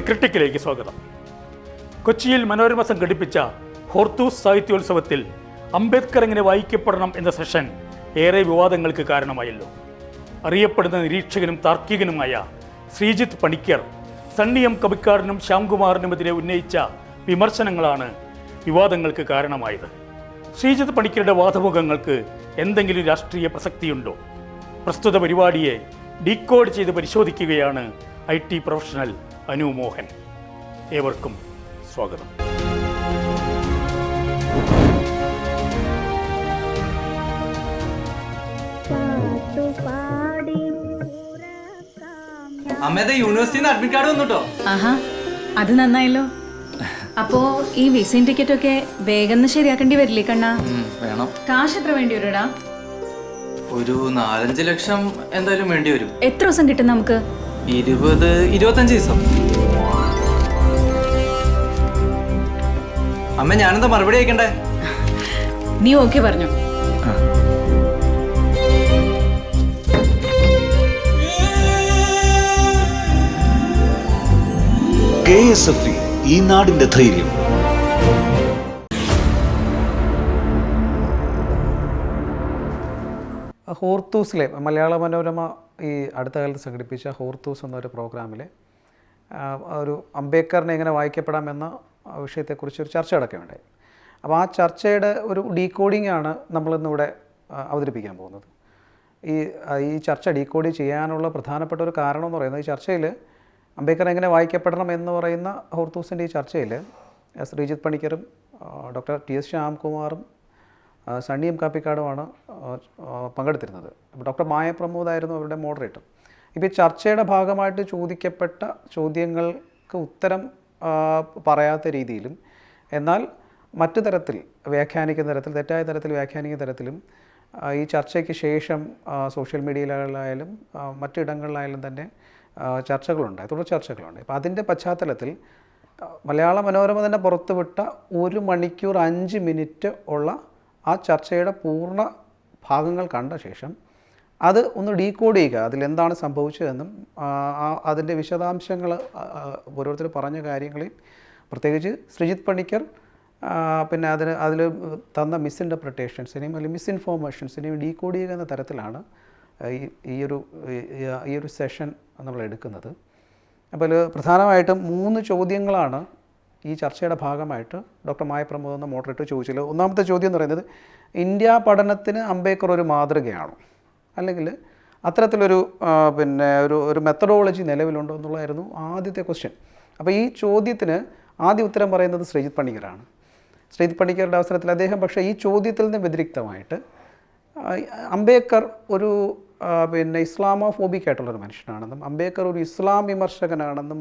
ക്രിട്ടിക്കിലേക്ക് സ്വാഗതം. കൊച്ചിയിൽ മനോരമ സംഘടിപ്പിച്ച ഹോർത്തൂസ് സാഹിത്യോത്സവത്തിൽ അംബേദ്കർ എങ്ങനെ വായിക്കപ്പെടണം എന്ന സെഷൻ ഏറെ വിവാദങ്ങൾക്ക് കാരണമായല്ലോ. അറിയപ്പെടുന്ന നിരീക്ഷകനും താർക്കികനുമായ ശ്രീജിത്ത് പണിക്കർ സണ്ണി എം കവിക്കാടിനും ശ്യാംകുമാറിനുമെതിരെ ഉന്നയിച്ച വിമർശനങ്ങളാണ് വിവാദങ്ങൾക്ക് കാരണമായത്. ശ്രീജിത്ത് പണിക്കരുടെ വാദമുഖങ്ങൾക്ക് എന്തെങ്കിലും രാഷ്ട്രീയ പ്രസക്തിയുണ്ടോ? പ്രസ്തുത പരിപാടിയെ ഡീകോഡ് ചെയ്ത് പരിശോധിക്കുകയാണ് I T professional Anu Mohan ഏവർക്കും സ്വാഗതം. ഉറക്കാം യൂണിവേഴ്സിറ്റിന്ന് അഡ്മിറ്റ് കാർഡ് വന്നു കേട്ടോ ആഹാ അത് നന്നായല്ലോ. അപ്പോ ഈ വിസയും ടിക്കറ്റ് ഒക്കെ വേഗം ശരിയാക്കേണ്ടി വരില്ലേ കണ്ണ? വേണം. കാശ് എത്ര വേണ്ടി വരുടാ ഒരു നാലഞ്ച് ലക്ഷം എന്തായാലും വേണ്ടി വരും. എത്ര ദിവസം കിട്ടും നമുക്ക്? ഇരുപത് ഇരുപത്തഞ്ച് ദിവസം. അമ്മ ഞാനെന്താ മറുപടി അയക്കണ്ടേ നീ ഓക്കെ പറഞ്ഞു. കെ എസ് എഫ് ഈ നാടിന്റെ ധൈര്യം. ഹോർത്തൂസിലെ മലയാള മനോരമ ഈ അടുത്ത കാലത്ത് സംഘടിപ്പിച്ച ഹോർത്തൂസ് എന്നൊരു പ്രോഗ്രാമിൽ ഒരു അംബേദ്കറിനെ എങ്ങനെ വായിക്കപ്പെടാം എന്ന വിഷയത്തെക്കുറിച്ച് ഒരു ചർച്ച നടക്കുകയുണ്ടായി അപ്പോൾ ആ ചർച്ചയുടെ ഒരു ഡീകോഡിംഗ് ആണ് നമ്മളിന്നിവിടെ അവതരിപ്പിക്കാൻ പോകുന്നത്. ഈ ഈ ചർച്ച ഡീകോഡ് ചെയ്യാനുള്ള പ്രധാനപ്പെട്ട ഒരു കാരണം എന്ന് പറയുന്നത് ഈ ചർച്ചയിൽ അംബേദ്കർ എങ്ങനെ വായിക്കപ്പെടണം എന്ന് പറയുന്ന ഹോർത്തൂസിന്റെ ഈ ചർച്ചയിൽ ശ്രീജിത്ത് പണിക്കറും ഡോക്ടർ ടി എസ് ശ്യാംകുമാറും സണ്ണി എം കാപ്പിക്കാടുമാണ് പങ്കെടുത്തിരുന്നത്. ഡോക്ടർ മായ പ്രമോദായിരുന്നു അവരുടെ മോഡറേറ്റർ. ഇപ്പോൾ ഈ ചർച്ചയുടെ ഭാഗമായിട്ട് ചോദിക്കപ്പെട്ട ചോദ്യങ്ങൾക്ക് ഉത്തരം പറയാത്ത രീതിയിലും എന്നാൽ മറ്റു തരത്തിൽ വ്യാഖ്യാനിക്കുന്ന തരത്തിൽ തെറ്റായ തരത്തിൽ വ്യാഖ്യാനിക്കുന്ന തരത്തിലും ഈ ചർച്ചയ്ക്ക് ശേഷം സോഷ്യൽ മീഡിയയിലായാലും മറ്റിടങ്ങളിലായാലും തന്നെ ചർച്ചകളുണ്ടായി തുടർ ചർച്ചകളുണ്ട്. അപ്പോൾ അതിന്റെ പശ്ചാത്തലത്തിൽ മലയാള മനോരമ തന്നെ പുറത്തുവിട്ട ഒരു മണിക്കൂർ അഞ്ച് മിനിറ്റ് ഉള്ള ആ ചർച്ചയുടെ പൂർണ ഭാഗങ്ങൾ കണ്ട ശേഷം അത് ഒന്ന് ഡീകോഡ് ചെയ്യുക. അതിലെന്താണ് സംഭവിച്ചതെന്നും അതിന്റെ വിശദാംശങ്ങൾ ഓരോരുത്തർ പറഞ്ഞ കാര്യങ്ങളിൽ പ്രത്യേകിച്ച് ശ്രീജിത്ത് പണിക്കർ പിന്നെ അതിന് അതിൽ തന്ന മിസ്ഇന്റർപ്രിട്ടേഷൻസിനെയും അല്ലെങ്കിൽ മിസ്ഇൻഫോർമേഷൻസിനെയും ഡീകോഡ് ചെയ്യുക എന്ന തരത്തിലാണ് ഈ ഒരു ഈ- ഒരു സെഷൻ നമ്മൾ എടുക്കുന്നത്. അപ്പോൾ പ്രധാനമായിട്ടും മൂന്ന് ചോദ്യങ്ങളാണ് ഈ ചർച്ചയുടെ ഭാഗമായിട്ട് ഡോക്ടർ മായ പ്രമോദ് എന്ന മോഡറേറ്റർ ചോദിച്ചത് ഒന്നാമത്തെ ചോദ്യം എന്ന് പറയുന്നത് ഇന്ത്യ പഠനത്തിന് അംബേദ്കർ ഒരു മാതൃകയാണോ? അല്ലെങ്കിൽ അത്തരത്തിലൊരു പിന്നെ ഒരു ഒരു മെത്തഡോളജി നിലവിലുണ്ടോ എന്നുള്ളതായിരുന്നു ആദ്യത്തെ ക്വസ്റ്റ്യൻ അപ്പോൾ ഈ ചോദ്യത്തിന് ആദ്യ ഉത്തരം പറയുന്നത് ശ്രീജിത് പണിക്കരാണ്. ശ്രീജിത് പണിക്കരുടെ അവസരത്തിൽ അദ്ദേഹം പക്ഷേ ഈ ചോദ്യത്തിൽ നിന്ന് വ്യതിരിക്തമായിട്ട് അംബേദ്കർ ഒരു പിന്നെ ഇസ്ലാമോഫോബിക് ആയിട്ടുള്ളൊരു മനുഷ്യനാണെന്നും അംബേദ്കർ ഒരു ഇസ്ലാം വിമർശകനാണെന്നും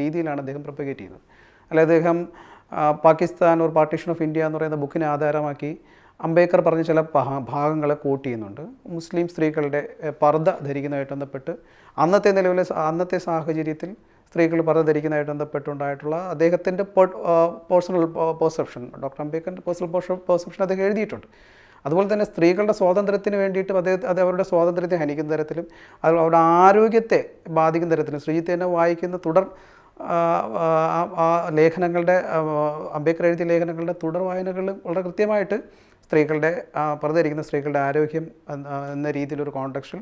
രീതിയിലാണ് അദ്ദേഹം പ്രൊപ്പഗേറ്റ് ചെയ്യുന്നത്. അല്ലെ അദ്ദേഹം പാകിസ്ഥാൻ ഒരു പാർട്ടീഷൻ ഓഫ് ഇന്ത്യ എന്ന് പറയുന്ന ബുക്കിനെ ആധാരമാക്കി അംബേദ്കർ പറഞ്ഞ ചില ഭാഗങ്ങളെ കോട്ട് ചെയ്യുന്നുണ്ട്. മുസ്ലിം സ്ത്രീകളുടെ പർദ്ധ ധരിക്കുന്നതായിട്ട് ബന്ധപ്പെട്ട് അന്നത്തെ നിലവിലെ അന്നത്തെ സാഹചര്യത്തിൽ സ്ത്രീകൾ പർദ്ദ ധരിക്കുന്നതായിട്ട് ബന്ധപ്പെട്ടുണ്ടായിട്ടുള്ള അദ്ദേഹത്തിന്റെ പേഴ്സണൽ പെർസെപ്ഷൻ ഡോക്ടർ അംബേദ്കറിന്റെ പേഴ്സണൽ പെർസെപ്ഷൻ അദ്ദേഹം എഴുതിയിട്ടുണ്ട്. അതുപോലെ തന്നെ സ്ത്രീകളുടെ സ്വാതന്ത്ര്യത്തിന് വേണ്ടിയിട്ടും അദ്ദേഹം അത് അവരുടെ സ്വാതന്ത്ര്യത്തെ ഹനിക്കുന്ന തരത്തിലും അത് അവരുടെ ആരോഗ്യത്തെ ബാധിക്കുന്ന തരത്തിലും ശ്രീജിത്ത് തന്നെ വായിക്കുന്ന തുടർ ലേഖനങ്ങളുടെ അംബേദ്കർ എഴുതിയ ലേഖനങ്ങളുടെ തുടർ വായനകളിൽ വളരെ കൃത്യമായിട്ട് സ്ത്രീകളുടെ പുറത്തിരിക്കുന്ന സ്ത്രീകളുടെ ആരോഗ്യം എന്ന രീതിയിലൊരു കോണ്ടക്സ്റ്റിൽ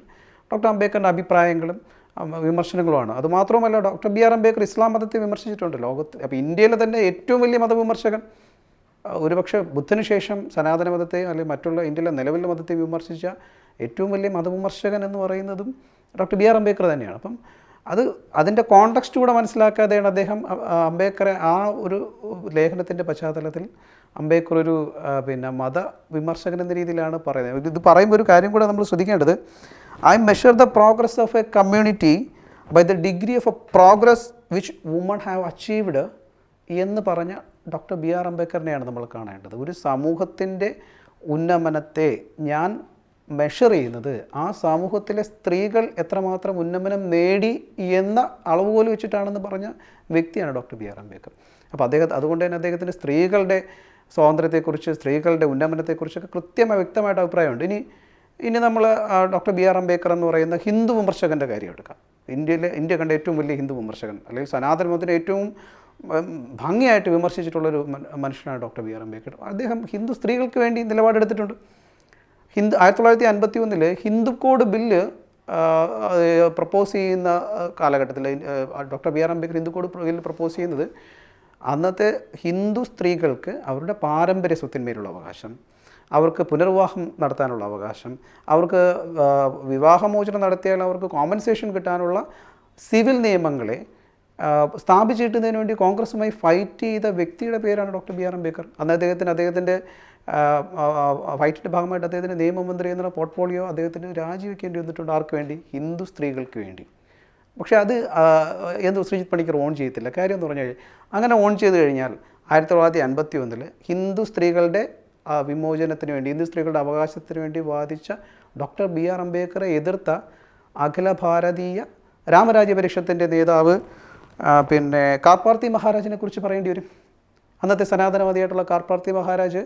ഡോക്ടർ അംബേദ്കറിന്റെ അഭിപ്രായങ്ങളും വിമർശനങ്ങളുമാണ്. അതുമാത്രമല്ല ഡോക്ടർ ബി ആർ അംബേദ്കർ ഇസ്ലാം മതത്തെ വിമർശിച്ചിട്ടുണ്ട്. ലോകത്ത് അപ്പോൾ ഇന്ത്യയിലെ തന്നെ ഏറ്റവും വലിയ മതവിമർശകൻ ഒരുപക്ഷെ ബുദ്ധന് ശേഷം സനാതന മതത്തെയും അല്ലെങ്കിൽ മറ്റുള്ള ഇന്ത്യയിലെ നിലവിലെ മതത്തെയും വിമർശിച്ച ഏറ്റവും വലിയ മതവിമർശകൻ എന്ന് പറയുന്നതും ഡോക്ടർ ബി ആർ അംബേദ്കർ തന്നെയാണ്. അപ്പം അത് അതിന്റെ കോണ്ടക്സ്റ്റ് കൂടെ മനസ്സിലാക്കാതെയാണ് അദ്ദേഹം അംബേദ്കറെ ആ ഒരു ലേഖനത്തിന്റെ പശ്ചാത്തലത്തിൽ അംബേദ്കർ ഒരു പിന്നെ മത വിമർശകൻ എന്ന രീതിയിലാണ് പറയുന്നത്. ഇത് പറയുമ്പോൾ ഒരു കാര്യം കൂടെ നമ്മൾ ശ്രദ്ധിക്കേണ്ടത്. I measure the progress of a community by the degree of a progress which women have achieved എന്ന് പറഞ്ഞ ഡോക്ടർ ബി ആർ അംബേദ്കറിനെയാണ് നമ്മൾ കാണേണ്ടത്. ഒരു സമൂഹത്തിന്റെ ഉന്നമനത്തെ ഞാൻ മെഷർ ചെയ്യുന്നത് ആ സമൂഹത്തിലെ സ്ത്രീകൾ എത്രമാത്രം ഉന്നമനം നേടി എന്ന അളവുകോൽ വെച്ചിട്ടാണെന്ന് പറഞ്ഞ വ്യക്തിയാണ് ഡോക്ടർ ബി ആർ അംബേദ്കർ. അപ്പോൾ അദ്ദേഹം അതുകൊണ്ട് തന്നെ അദ്ദേഹത്തിന്റെ സ്ത്രീകളുടെ സ്വാതന്ത്ര്യത്തെക്കുറിച്ച് സ്ത്രീകളുടെ ഉന്നമനത്തെക്കുറിച്ചൊക്കെ കൃത്യമായി വ്യക്തമായിട്ട് അഭിപ്രായമുണ്ട്. ഇനി ഇനി നമ്മൾ ഡോക്ടർ ബി ആർ അംബേദ്കർ എന്ന് പറയുന്ന ഹിന്ദു വിമർശകന്റെ കാര്യം എടുക്കാം. ഇന്ത്യയിലെ ഇന്ത്യ കണ്ട ഏറ്റവും വലിയ ഹിന്ദു വിമർശകൻ അല്ലെങ്കിൽ സനാതനമതത്തിന് ഏറ്റവും ഭംഗിയായിട്ട് വിമർശിച്ചിട്ടുള്ളൊരു മനുഷ്യനാണ് ഡോക്ടർ ബി ആർ അംബേദ്കർ. അദ്ദേഹം ഹിന്ദു സ്ത്രീകൾക്ക് വേണ്ടി നിലപാടെടുത്തിട്ടുണ്ട്. ഹിന്ദു ആയിരത്തി തൊള്ളായിരത്തി അൻപത്തി ഒന്നിൽ ഹിന്ദു കോഡ് ബില്ല് പ്രപ്പോസ് ചെയ്യുന്ന കാലഘട്ടത്തിൽ doctor B R Ambedkar Hindu code bill propose ചെയ്യുന്നത് അന്നത്തെ ഹിന്ദു സ്ത്രീകൾക്ക് അവരുടെ പാരമ്പര്യ സ്വത്തിന്മേലുള്ള അവകാശം അവർക്ക് പുനർവിവാഹം നടത്താനുള്ള അവകാശം അവർക്ക് വിവാഹമോചനം നടത്തിയാൽ അവർക്ക് കോമ്പൻസേഷൻ കിട്ടാനുള്ള സിവിൽ നിയമങ്ങളെ സ്ഥാപിച്ചിട്ടുന്നതിന് വേണ്ടി കോൺഗ്രസുമായി ഫൈറ്റ് ചെയ്ത വ്യക്തിയുടെ പേരാണ് ഡോക്ടർ ബി ആർ അംബേദ്കർ. അന്ന് അദ്ദേഹത്തിന് അദ്ദേഹത്തിന്റെ ഫൈറ്റിന്റെ ഭാഗമായിട്ട് അദ്ദേഹത്തിന്റെ നിയമമന്ത്രി എന്നുള്ള പോർട്ട്ഫോളിയോ അദ്ദേഹത്തിന് രാജിവെക്കേണ്ടി വന്നിട്ടുണ്ട്. ആർക്ക് വേണ്ടി? ഹിന്ദു സ്ത്രീകൾക്ക് വേണ്ടി. പക്ഷേ അത് എന്ത് ശ്രീജിത് പണിക്കർ ഓൺ ചെയ്യത്തില്ല. കാര്യം എന്ന് പറഞ്ഞാൽ അങ്ങനെ ഓൺ ചെയ്ത് കഴിഞ്ഞാൽ ആയിരത്തി തൊള്ളായിരത്തി അൻപത്തി ഒന്നിൽ ഹിന്ദു സ്ത്രീകളുടെ വിമോചനത്തിന് വേണ്ടി ഹിന്ദു സ്ത്രീകളുടെ അവകാശത്തിന് വേണ്ടി വാദിച്ച ഡോക്ടർ ബി ആർ അംബേദ്കറെ എതിർത്ത അഖില ഭാരതീയ രാമരാജ്യപരിഷത്തിന്റെ നേതാവ് പിന്നെ കാർപ്പാർത്തി മഹാരാജിനെ കുറിച്ച് പറയേണ്ടി വരും. അന്നത്തെ സനാതനവാദിയായിട്ടുള്ള Karpatri Maharaj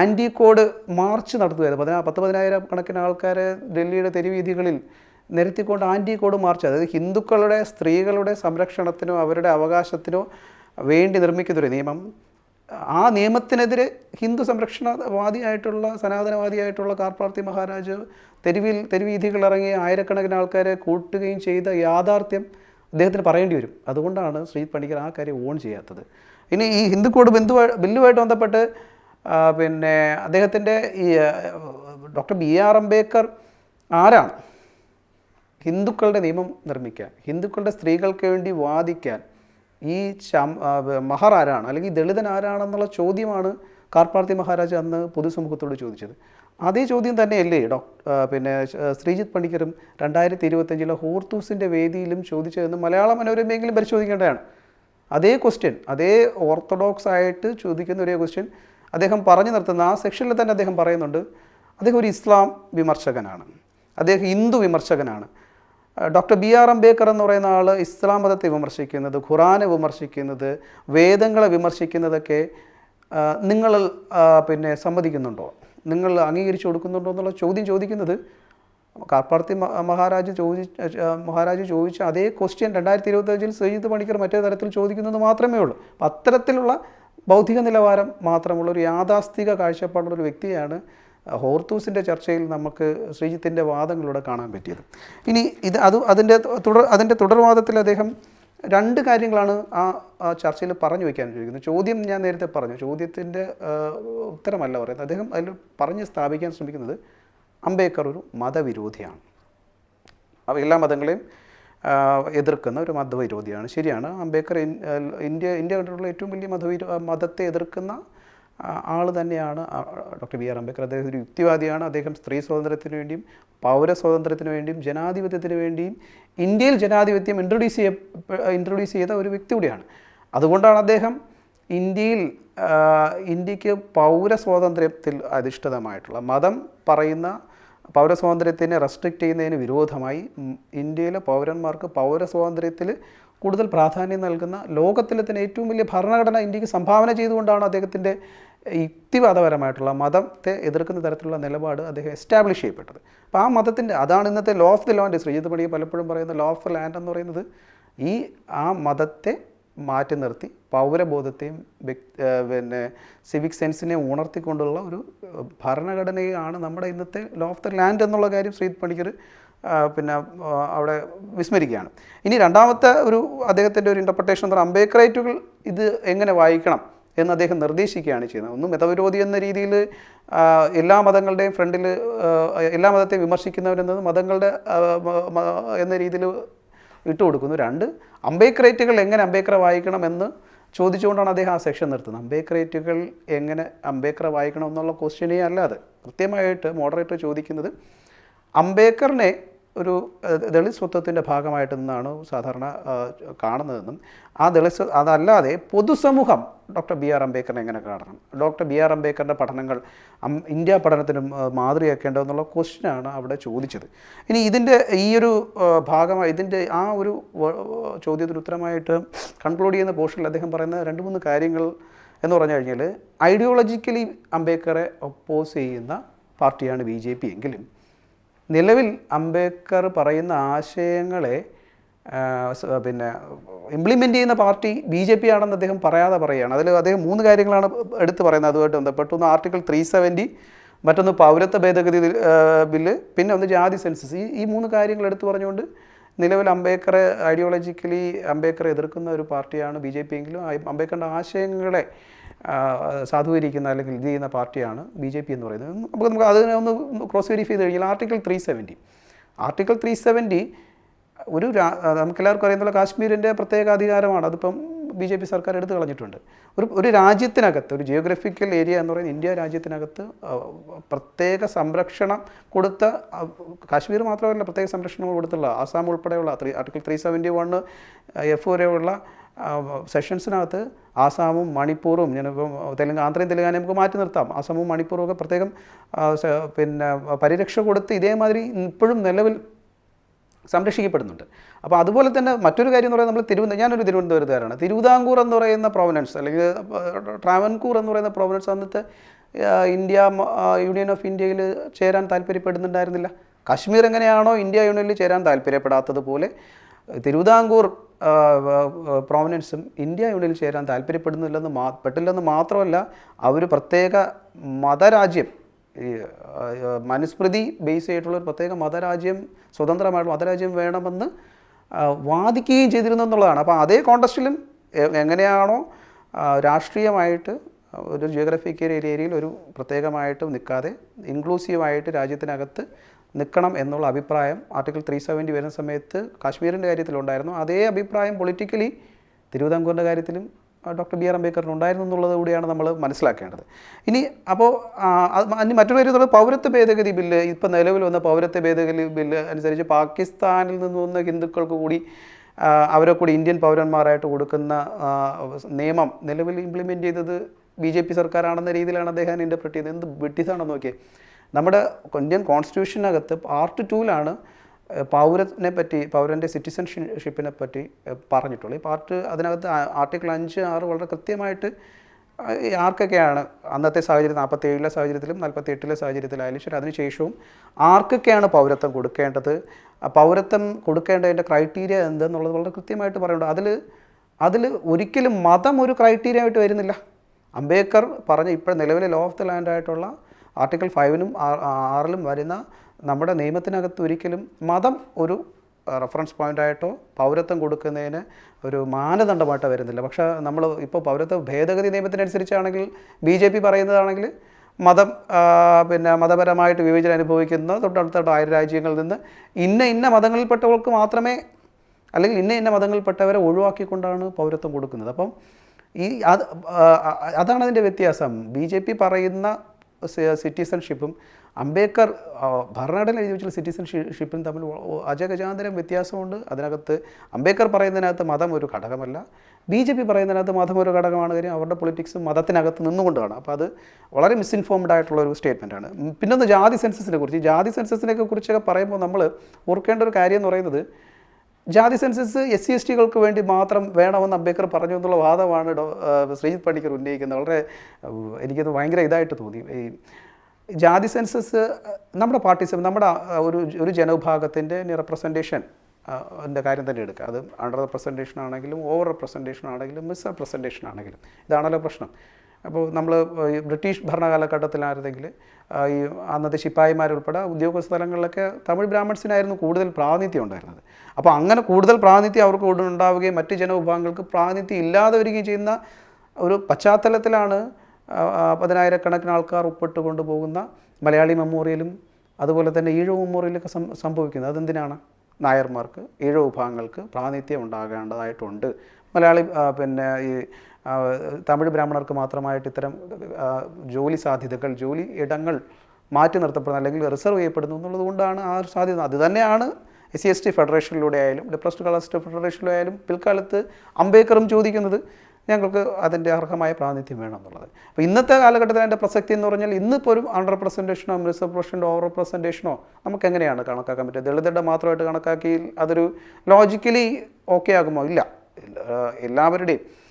anti code march നടത്തുകയായിരുന്നു. പതിനാ പത്ത് പതിനായിരം കണക്കിന് ആൾക്കാരെ ഡൽഹിയുടെ തെരുവീഥികളിൽ നിരത്തിക്കൊണ്ട് ആന്റി കോഡ് മാർച്ച് അതായത് ഹിന്ദുക്കളുടെ സ്ത്രീകളുടെ സംരക്ഷണത്തിനോ അവരുടെ അവകാശത്തിനോ വേണ്ടി നിർമ്മിക്കുന്നൊരു നിയമം. ആ നിയമത്തിനെതിരെ ഹിന്ദു സംരക്ഷണവാദിയായിട്ടുള്ള സനാതനവാദിയായിട്ടുള്ള കാർപ്പാർത്തി മഹാരാജ് തെരുവിൽ തെരുവീഥികൾ ഇറങ്ങി ആയിരക്കണക്കിന് ആൾക്കാരെ കൂട്ടുകയും ചെയ്ത യാഥാർത്ഥ്യം അദ്ദേഹത്തിന് പറയേണ്ടി വരും. അതുകൊണ്ടാണ് ശ്രീ പണിക്കർ ആ കാര്യം ഓൺ ചെയ്യാത്തത്. ഇനി ഈ ഹിന്ദു കോഡ് ബന്ധുവായി ബില്ലുമായിട്ട് ബന്ധപ്പെട്ട് പിന്നെ അദ്ദേഹത്തിന്റെ ഈ ഡോക്ടർ ബി ആർ അംബേദ്കർ ആരാണ്? ഹിന്ദുക്കളുടെ നിയമം നിർമ്മിക്കാൻ ഹിന്ദുക്കളുടെ സ്ത്രീകൾക്ക് വേണ്ടി വാദിക്കാൻ ഈ മഹർ ആരാണ്? അല്ലെങ്കിൽ ദളിതൻ ആരാണെന്നുള്ള ചോദ്യമാണ് കാർപ്പാർത്തി മഹാരാജ് അന്ന് പൊതുസമൂഹത്തോട് ചോദിച്ചത്. അതേ ചോദ്യം തന്നെയല്ലേ ഡോക്ടർ പിന്നെ ശ്രീജിത്ത് പണിക്കരും രണ്ടായിരത്തി ഇരുപത്തഞ്ചിലെ ഹോർത്തൂസിന്റെ വേദിയിലും ചോദിച്ചതെന്ന് മലയാള മനോരമയെങ്കിലും പരിശോധിക്കേണ്ടതാണ്. അതേ ക്വസ്റ്റ്യൻ അതേ ഓർത്തഡോക്സ് ആയിട്ട് ചോദിക്കുന്ന ഒരേ ക്വസ്റ്റ്യൻ അദ്ദേഹം പറഞ്ഞു നിർത്തുന്ന ആ സെക്ഷനിൽ തന്നെ അദ്ദേഹം പറയുന്നുണ്ട് അദ്ദേഹം ഒരു ഇസ്ലാം വിമർശകനാണ്. അദ്ദേഹം ഹിന്ദു വിമർശകനാണ്. ഡോക്ടർ ബി ആർ അംബേദ്കർ എന്ന് പറയുന്ന ആൾ ഇസ്ലാം മതത്തെ വിമർശിക്കുന്നത് ഖുറാനെ വിമർശിക്കുന്നത് വേദങ്ങളെ വിമർശിക്കുന്നതൊക്കെ നിങ്ങൾ പിന്നെ സമ്മതിക്കുന്നുണ്ടോ നിങ്ങൾ അംഗീകരിച്ചു കൊടുക്കുന്നുണ്ടോ എന്നുള്ള ചോദ്യം ചോദിക്കുന്നത് കാർപ്പാർത്തി മഹാരാജ് ചോദി മഹാരാജ് ചോദിച്ച അതേ ക്വസ്റ്റ്യൻ രണ്ടായിരത്തി ഇരുപത്തഞ്ചിൽ സയ്യിദ് പണിക്കർ മറ്റേ തരത്തിൽ ചോദിക്കുന്നത് മാത്രമേ ഉള്ളൂ. അപ്പം അത്തരത്തിലുള്ള ബൗദ്ധിക നിലവാരം മാത്രമുള്ള ഒരു യാഥാസ്ഥിക കാഴ്ചപ്പാടുള്ള ഒരു വ്യക്തിയാണ് ഹോർത്തൂസിന്റെ ചർച്ചയിൽ നമുക്ക് ശ്രീജിത്തിന്റെ വാദങ്ങളിലൂടെ കാണാൻ പറ്റിയത്. ഇനി ഇത് അത് അതിന്റെ തുടർ അതിന്റെ തുടർവാദത്തിൽ അദ്ദേഹം രണ്ട് കാര്യങ്ങളാണ് ആ ചർച്ചയിൽ പറഞ്ഞു വയ്ക്കാൻ ചോദിക്കുന്നത്. ചോദ്യം ഞാൻ നേരത്തെ പറഞ്ഞു. ചോദ്യത്തിന്റെ ഉത്തരമല്ല പറയുന്നത്. അദ്ദേഹം അതിൽ പറഞ്ഞ് സ്ഥാപിക്കാൻ ശ്രമിക്കുന്നത് അംബേദ്കർ ഒരു മതവിരോധിയാണ്. എല്ലാ മതങ്ങളെയും എതിർക്കുന്ന ഒരു മതവിരോധിയാണ്. ശരിയാണ്. അംബേദ്കർ ഇന്ത്യ ഇന്ത്യ കണ്ടിട്ടുള്ള ഏറ്റവും വലിയ മതവിരോ മതത്തെ എതിർക്കുന്ന ആൾ തന്നെയാണ് ഡോക്ടർ ബി ആർ അംബേദ്കർ. അദ്ദേഹം ഒരു യുക്തിവാദിയാണ്. അദ്ദേഹം സ്ത്രീ സ്വാതന്ത്ര്യത്തിന് വേണ്ടിയും പൗര സ്വാതന്ത്ര്യത്തിന് വേണ്ടിയും ജനാധിപത്യത്തിന് വേണ്ടിയും ഇന്ത്യയിൽ ജനാധിപത്യം ഇൻട്രൊഡ്യൂസ് ചെയ്യ ഇൻട്രൊഡ്യൂസ് ചെയ്ത ഒരു വ്യക്തി കൂടിയാണ്. അതുകൊണ്ടാണ് അദ്ദേഹം ഇന്ത്യയിൽ ഇന്ത്യയ്ക്ക് പൗര സ്വാതന്ത്ര്യത്തിൽ അധിഷ്ഠിതമായിട്ടുള്ള മതം പറയുന്ന പൗര സ്വാതന്ത്ര്യത്തിനെ റെസ്ട്രിക്റ്റ് ചെയ്യുന്നതിന് വിരോധമായി ഇന്ത്യയിലെ പൗരന്മാർക്ക് പൗര സ്വാതന്ത്ര്യത്തിൽ കൂടുതൽ പ്രാധാന്യം നൽകുന്ന ലോകത്തിലെ തന്നെ ഏറ്റവും വലിയ ഭരണഘടന ഇന്ത്യയ്ക്ക് സംഭാവന ചെയ്തുകൊണ്ടാണ് അദ്ദേഹത്തിന്റെ യുക്തിവാദപരമായിട്ടുള്ള മതത്തെ എതിർക്കുന്ന തരത്തിലുള്ള നിലപാട് അദ്ദേഹം എസ്റ്റാബ്ലിഷ് ചെയ്യപ്പെട്ടത്. അപ്പോൾ ആ മതത്തിന്റെ അതാണ് ഇന്നത്തെ law of the land Sreejith പണി പലപ്പോഴും പറയുന്ന ലോ ഓഫ് ലാൻഡ് എന്ന് പറയുന്നത് ഈ ആ മതത്തെ മാറ്റി നിർത്തി പൗരബോധത്തെയും പിന്നെ സിവിക് സെൻസിനെ ഉണർത്തിക്കൊണ്ടുള്ള ഒരു ഭരണഘടനയാണ് നമ്മുടെ ഇന്നത്തെ ലോ ഓഫ് ദി ലാൻഡ് എന്നുള്ള കാര്യം ശ്രീജിത് പണിക്കർ പിന്നെ അവിടെ വിസ്മരിക്കുകയാണ്. ഇനി രണ്ടാമത്തെ ഒരു അദ്ദേഹത്തിന്റെ ഒരു ഇന്റർപ്രിട്ടേഷൻ എന്ന് പറഞ്ഞാൽ അംബേദ്കറേറ്റുകൾ ഇത് എങ്ങനെ വായിക്കണം? എന്ന് അദ്ദേഹം നിർദ്ദേശിക്കുകയാണ് ചെയ്യുന്നത്. ഒന്ന് മതവിരോധി എന്ന രീതിയിൽ എല്ലാ മതങ്ങളുടെയും ഫ്രണ്ടിൽ എല്ലാ മതത്തെയും വിമർശിക്കുന്നവരെന്നത് മതങ്ങളുടെ എന്ന രീതിയിൽ ഇട്ടുകൊടുക്കുന്നു രണ്ട് അംബേക്രേറ്റുകൾ എങ്ങനെ അംബേക്കറെ വായിക്കണം എന്ന് ചോദിച്ചുകൊണ്ടാണ് അദ്ദേഹം ആ സെക്ഷൻ നിർത്തുന്നത്. അംബേക്രേറ്റുകൾ എങ്ങനെ അംബേക്കറെ വായിക്കണം എന്നുള്ള ക്വസ്റ്റ്യനേ അല്ലാതെ കൃത്യമായിട്ട് മോഡറേറ്റർ ചോദിക്കുന്നത് അംബേദ്കറിനെ ഒരു ദളിത് സ്വത്വത്തിന്റെ ഭാഗമായിട്ട് നിന്നാണ് സാധാരണ കാണുന്നതെന്നും ആ ദളിത് അതല്ലാതെ പൊതുസമൂഹം ഡോക്ടർ ബി ആർ അംബേദ്കറിനെ എങ്ങനെ കാണണം? ഡോക്ടർ ബി ആർ അംബേദ്കറിന്റെ പഠനങ്ങൾ ഇന്ത്യ പഠനത്തിനും മാതൃകയാക്കേണ്ടതെന്നുള്ള ക്വസ്റ്റ്യനാണ് അവിടെ ചോദിച്ചത്. ഇനി ഇതിന്റെ ഈ ഒരു ഭാഗമായി ഇതിന്റെ ആ ഒരു ചോദ്യത്തിന് ഉത്തരമായിട്ട് കൺക്ലൂഡ് ചെയ്യുന്ന പോർഷനിൽ അദ്ദേഹം പറയുന്ന രണ്ട് മൂന്ന് കാര്യങ്ങൾ എന്ന് പറഞ്ഞു കഴിഞ്ഞാൽ ഐഡിയോളജിക്കലി അംബേദ്കറെ ഒപ്പോസ് ചെയ്യുന്ന പാർട്ടിയാണ് ബി ജെ പി എങ്കിലും നിലവിൽ അംബേദ്കർ പറയുന്ന ആശയങ്ങളെ പിന്നെ ഇംപ്ലിമെന്റ് ചെയ്യുന്ന പാർട്ടി ബി ജെ പി ആണെന്ന് അദ്ദേഹം പറയാതെ പറയുകയാണ്. അതിൽ അദ്ദേഹം മൂന്ന് കാര്യങ്ങളാണ് എടുത്തു പറയുന്നത്. അതുമായിട്ട് ബന്ധപ്പെട്ട്. ഒന്ന് ആർട്ടിക്കിൾ ത്രീ സെവന്റി മറ്റൊന്ന് പൗരത്വ ഭേദഗതി ബില്ല് പിന്നെ ഒന്ന് ജാതി സെൻസസ്. ഈ ഈ മൂന്ന് കാര്യങ്ങൾ എടുത്തു പറഞ്ഞുകൊണ്ട് നിലവിൽ അംബേദ്കറെ ഐഡിയോളജിക്കലി അംബേദ്കറെ എതിർക്കുന്ന ഒരു പാർട്ടിയാണ് ബി ജെ പി എങ്കിലും. അംബേദ്കറിന്റെ ആശയങ്ങളെ സാധൂകരിക്കുന്ന അല്ലെങ്കിൽ ഇത് ചെയ്യുന്ന പാർട്ടിയാണ് ബി ജെ പി എന്ന് പറയുന്നത്. അപ്പോൾ നമുക്ക് അതിനെ ഒന്ന് ക്രോസ് വെരിഫൈ ചെയ്ത് കഴിഞ്ഞാൽ article three seventy. Article three seventy ഒരു നമുക്കെല്ലാവർക്കും അറിയുന്ന കാശ്മീരിന്റെ പ്രത്യേക അധികാരമാണ്. അതിപ്പം ബി ജെ പി സർക്കാർ എടുത്തു കളഞ്ഞിട്ടുണ്ട്. ഒരു ഒരു രാജ്യത്തിനകത്ത് ഒരു ജിയോഗ്രഫിക്കൽ ഏരിയ എന്ന് പറയുന്നത് ഇന്ത്യ രാജ്യത്തിനകത്ത് പ്രത്യേക സംരക്ഷണം കൊടുത്ത കാശ്മീർ മാത്രമല്ല പ്രത്യേക സംരക്ഷണം കൊടുത്തുള്ള ആസാം ഉൾപ്പെടെയുള്ള three article three seventy one F വരെയുള്ള സെഷൻസിനകത്ത് ആസാമും മണിപ്പൂറും ഞാനിപ്പം തെലുങ്ക് ആന്ധ്രയും തെലുങ്കാനയും നമുക്ക് മാറ്റി നിർത്താം. ആസാമും മണിപ്പൂറും ഒക്കെ പ്രത്യേകം പിന്നെ പരിരക്ഷ കൊടുത്ത് ഇതേമാതിരി ഇപ്പോഴും നിലവിൽ സംരക്ഷിക്കപ്പെടുന്നുണ്ട്. അപ്പോൾ അതുപോലെ തന്നെ മറ്റൊരു കാര്യം എന്ന് പറയുന്നത് നമ്മൾ തിരുവനന്തപുരം ഞാനൊരു തിരുവനന്തപുരത്തുകാരാണ് തിരുവിതാംകൂർ എന്ന് പറയുന്ന പ്രോവിനൻസ് അല്ലെങ്കിൽ ട്രാവൻകൂർ എന്ന് പറയുന്ന പ്രോവിനൻസ് അന്നത്തെ ഇന്ത്യ യൂണിയൻ ഓഫ് ഇന്ത്യയിൽ ചേരാൻ താല്പര്യപ്പെടുന്നുണ്ടായിരുന്നില്ല. കാശ്മീർ എങ്ങനെയാണോ ഇന്ത്യ യൂണിയനിൽ ചേരാൻ താല്പര്യപ്പെടാത്തതുപോലെ തിരുവിതാംകൂർ പ്രോവിനൻസും ഇന്ത്യ യൂണിയനിൽ ചേരാൻ താല്പര്യപ്പെടുന്നില്ലെന്ന് മാ പെട്ടില്ലെന്ന് മാത്രമല്ല അവർ പ്രത്യേക മതരാജ്യം ഈ മനുസ്മൃതി ബേസ് ചെയ്തിട്ടുള്ള ഒരു പ്രത്യേക മതരാജ്യം സ്വതന്ത്രമായിട്ടുള്ള മതരാജ്യം വേണമെന്ന് വാദിക്കുകയും ചെയ്തിരുന്നു എന്നുള്ളതാണ്. അപ്പോൾ അതേ കോണ്ടസ്റ്റിലും എങ്ങനെയാണോ രാഷ്ട്രീയമായിട്ട് ഒരു ജിയോഗ്രഫിക്കൽ ഏരിയയിൽ ഒരു പ്രത്യേകമായിട്ട് നിൽക്കാതെ ഇൻക്ലൂസീവായിട്ട് രാജ്യത്തിനകത്ത് നിൽക്കണം എന്നുള്ള അഭിപ്രായം ആർട്ടിക്കിൾ ത്രീ സെവന്റി വരുന്ന സമയത്ത് കാശ്മീരിന്റെ കാര്യത്തിലുണ്ടായിരുന്നു. അതേ അഭിപ്രായം പൊളിറ്റിക്കലി തിരുവിതാംകൂറിന്റെ കാര്യത്തിലും ഡോക്ടർ ബി ആർ അംബേദ്കറിന് ഉണ്ടായിരുന്നു എന്നുള്ളത് കൂടിയാണ് നമ്മൾ മനസ്സിലാക്കേണ്ടത്. ഇനി അപ്പോൾ അതിന് മറ്റൊരു കാര്യം പൗരത്വ ഭേദഗതി ബില്ല് ഇപ്പോൾ നിലവിൽ വന്ന പൗരത്വ ഭേദഗതി ബില്ല് അനുസരിച്ച് പാകിസ്ഥാനിൽ നിന്ന് വന്ന ഹിന്ദുക്കൾക്ക് കൂടി അവരെ കൂടി ഇന്ത്യൻ പൗരന്മാരായിട്ട് കൊടുക്കുന്ന നിയമം നിലവിൽ ഇംപ്ലിമെന്റ് ചെയ്തത് ബി ജെ പി സർക്കാരാണെന്ന രീതിയിലാണ് അദ്ദേഹം ഇന്റർപ്രറ്റ് ചെയ്തത് എന്ത് ബ്രിട്ടീഷാണെന്ന് നോക്കിയേ. നമ്മുടെ ഇന്ത്യൻ കോൺസ്റ്റിറ്റ്യൂഷനകത്ത് പാർട്ട് ടൂവിലാണ് പൗരനെ പറ്റി പൗരന്റെ സിറ്റിസൺഷിപ്പിനെ പറ്റി പറഞ്ഞിട്ടുള്ളൂ. ഈ പാർട്ട് അതിനകത്ത് ആർട്ടിക്കിൾ അഞ്ച് ആറ് വളരെ കൃത്യമായിട്ട് ആർക്കൊക്കെയാണ് അന്നത്തെ സാഹചര്യം നാൽപ്പത്തി ഏഴിലെ സാഹചര്യത്തിലും നാൽപ്പത്തി എട്ടിലെ സാഹചര്യത്തിലായാലും ശരി അതിനുശേഷവും ആർക്കൊക്കെയാണ് പൗരത്വം കൊടുക്കേണ്ടത്? പൗരത്വം കൊടുക്കേണ്ടതിന്റെ ക്രൈറ്റീരിയ എന്തെന്നുള്ളത് വളരെ കൃത്യമായിട്ട് പറയുന്നുണ്ട്. അതിൽ അതിൽ ഒരിക്കലും മതം ഒരു ക്രൈറ്റീരിയ ആയിട്ട് വരുന്നില്ല. അംബേദ്കർ പറഞ്ഞ ഇപ്പോൾ നിലവിലെ ലോ ഓഫ് ദ ലാൻഡ് ആയിട്ടുള്ള ആർട്ടിക്കിൾ ഫൈവിനും ആറിലും വരുന്ന നമ്മുടെ നിയമത്തിനകത്ത് ഒരിക്കലും മതം ഒരു റെഫറൻസ് പോയിന്റായിട്ടോ പൗരത്വം കൊടുക്കുന്നതിന് ഒരു മാനദണ്ഡമായിട്ടോ വരുന്നില്ല. പക്ഷേ നമ്മൾ ഇപ്പോൾ പൗരത്വ ഭേദഗതി നിയമത്തിനനുസരിച്ചാണെങ്കിൽ ബി ജെ പി പറയുന്നതാണെങ്കിൽ മതം പിന്നെ മതപരമായിട്ട് വിവേചനം അനുഭവിക്കുന്ന തൊട്ടടുത്ത ആയിരം രാജ്യങ്ങളിൽ നിന്ന് ഇന്ന ഇന്ന മതങ്ങളിൽപ്പെട്ടവർക്ക് മാത്രമേ അല്ലെങ്കിൽ ഇന്ന ഇന്ന മതങ്ങളിൽപ്പെട്ടവരെ ഒഴിവാക്കിക്കൊണ്ടാണ് പൗരത്വം കൊടുക്കുന്നത്. അപ്പം ഈ അത് അതാണ് അതിന്റെ വ്യത്യാസം. ബി ജെ പി പറയുന്ന സിറ്റിസൺഷിപ്പും അംബേദ്കർ ഭരണഘടന എഴുതി വെച്ചുള്ള സിറ്റിസൺഷിപ്പും തമ്മിൽ അജഗജാന്തരം വ്യത്യാസമുണ്ട്. അതിനകത്ത് അംബേദ്കർ പറയുന്നതിനകത്ത് മതം ഒരു ഘടകമല്ല. ബി ജെ പി പറയുന്നതിനകത്ത് മതം ഒരു ഘടകമാണ്. കാര്യം അവരുടെ പൊളിറ്റിക്സ് മതത്തിനകത്ത് നിന്നുകൊണ്ടാണ്. അപ്പോൾ അത് വളരെ മിസ്ഇൻഫോംഡ് ആയിട്ടുള്ള ഒരു സ്റ്റേറ്റ്മെന്റാണ് പിന്നൊന്ന് ജാതി സെൻസസിനെ കുറിച്ച്. ജാതി സെൻസസിനെ കുറിച്ചൊക്കെ പറയുമ്പോൾ നമ്മൾ ഓർക്കേണ്ട ഒരു കാര്യം എന്ന് പറയുന്നത് ജാതി സെൻസസ് എസ് സി എസ് ടികൾക്ക് വേണ്ടി മാത്രം വേണമെന്ന് അംബേദ്കർ പറഞ്ഞു എന്നുള്ള വാദമാണ് ഡോ ശ്രീജിത് പണിക്കർ ഉന്നയിക്കുന്നത്. വളരെ എനിക്കത് ഭയങ്കര ഇതായിട്ട് തോന്നി. ഈ ജാതി സെൻസസ് നമ്മുടെ പാർട്ടിസിപ്പ് നമ്മുടെ ഒരു ഒരു ജനവിഭാഗത്തിന്റെ റെപ്രസെന്റേഷൻ എന്റെ കാര്യം തന്നെ എടുക്കുക. അത് അണ്ടർ റെപ്രസെന്റേഷൻ ആണെങ്കിലും ഓവർ റെപ്രസെന്റേഷൻ ആണെങ്കിലും മിസ് റെപ്രസെന്റേഷൻ ആണെങ്കിലും. ഇതാണല്ലോ പ്രശ്നം. അപ്പോൾ നമ്മൾ ബ്രിട്ടീഷ് ഭരണകാലഘട്ടത്തിലായിരുന്നെങ്കിൽ ഈ അന്നത്തെ ശിപ്പായിമാരുൾപ്പെടെ ഉദ്യോഗ സ്ഥലങ്ങളിലൊക്കെ തമിഴ് ബ്രാഹ്മൺസിനായിരുന്നു കൂടുതൽ പ്രാതിനിധ്യം ഉണ്ടായിരുന്നത്. അപ്പോൾ അങ്ങനെ കൂടുതൽ പ്രാതിനിധ്യം അവർക്ക് ഉണ്ടാവുകയും മറ്റ് ജനവിഭാഗങ്ങൾക്ക് പ്രാതിനിധ്യം ഇല്ലാതെ വരികയും ചെയ്യുന്ന ഒരു പശ്ചാത്തലത്തിലാണ് പതിനായിരക്കണക്കിന് ആൾക്കാർ ഉൾപ്പെട്ട് കൊണ്ടുപോകുന്ന മലയാളി മെമ്മോറിയലും അതുപോലെ തന്നെ ഈഴവ് മെമ്മോറിയലൊക്കെ സംഭവിക്കുന്നത്. അതെന്തിനാണ്? നായർമാർക്ക് ഈഴവ് വിഭാഗങ്ങൾക്ക് പ്രാതിനിധ്യം ഉണ്ടാകേണ്ടതായിട്ടുണ്ട്. മലയാളി പിന്നെ ഈ തമിഴ് ബ്രാഹ്മണർക്ക് മാത്രമായിട്ട് ഇത്തരം ജോലി സാധ്യതകൾ ജോലി ഇടങ്ങൾ മാറ്റി നിർത്തപ്പെടുന്നു അല്ലെങ്കിൽ റിസർവ് ചെയ്യപ്പെടുന്നു എന്നുള്ളത് കൊണ്ടാണ് ആ ഒരു സാധ്യത. അത് തന്നെയാണ് എസ് സി എസ് ടി ഫെഡറേഷനിലൂടെ ആയാലും ഡിപ്രസ്ഡ് കളസ്റ്റ് ഫെഡറേഷനിലൂടെ ആയാലും പിൽക്കാലത്ത് അംബേദ്കറും ചോദിക്കുന്നത് ഞങ്ങൾക്ക് അതിന്റെ അർഹമായ പ്രാതിനിധ്യം വേണം എന്നുള്ളത് അപ്പോൾ ഇന്നത്തെ കാലഘട്ടത്തിൽ അതിന്റെ പ്രസക്തി എന്ന് പറഞ്ഞാൽ ഇന്നിപ്പോൾ ഒരു അണ്ടർ റെപ്രസെന്റേഷനോ റിസർവേഷനോ ഓവർ റെപ്രസെന്റേഷനോ നമുക്ക് എങ്ങനെയാണ് കണക്കാക്കാൻ പറ്റുക? ദളിതരുടെ മാത്രമായിട്ട് കണക്കാക്കി അതൊരു ലോജിക്കലി ഓക്കെ ആകുമോ? ഇല്ല. എല്ലാവരുടെയും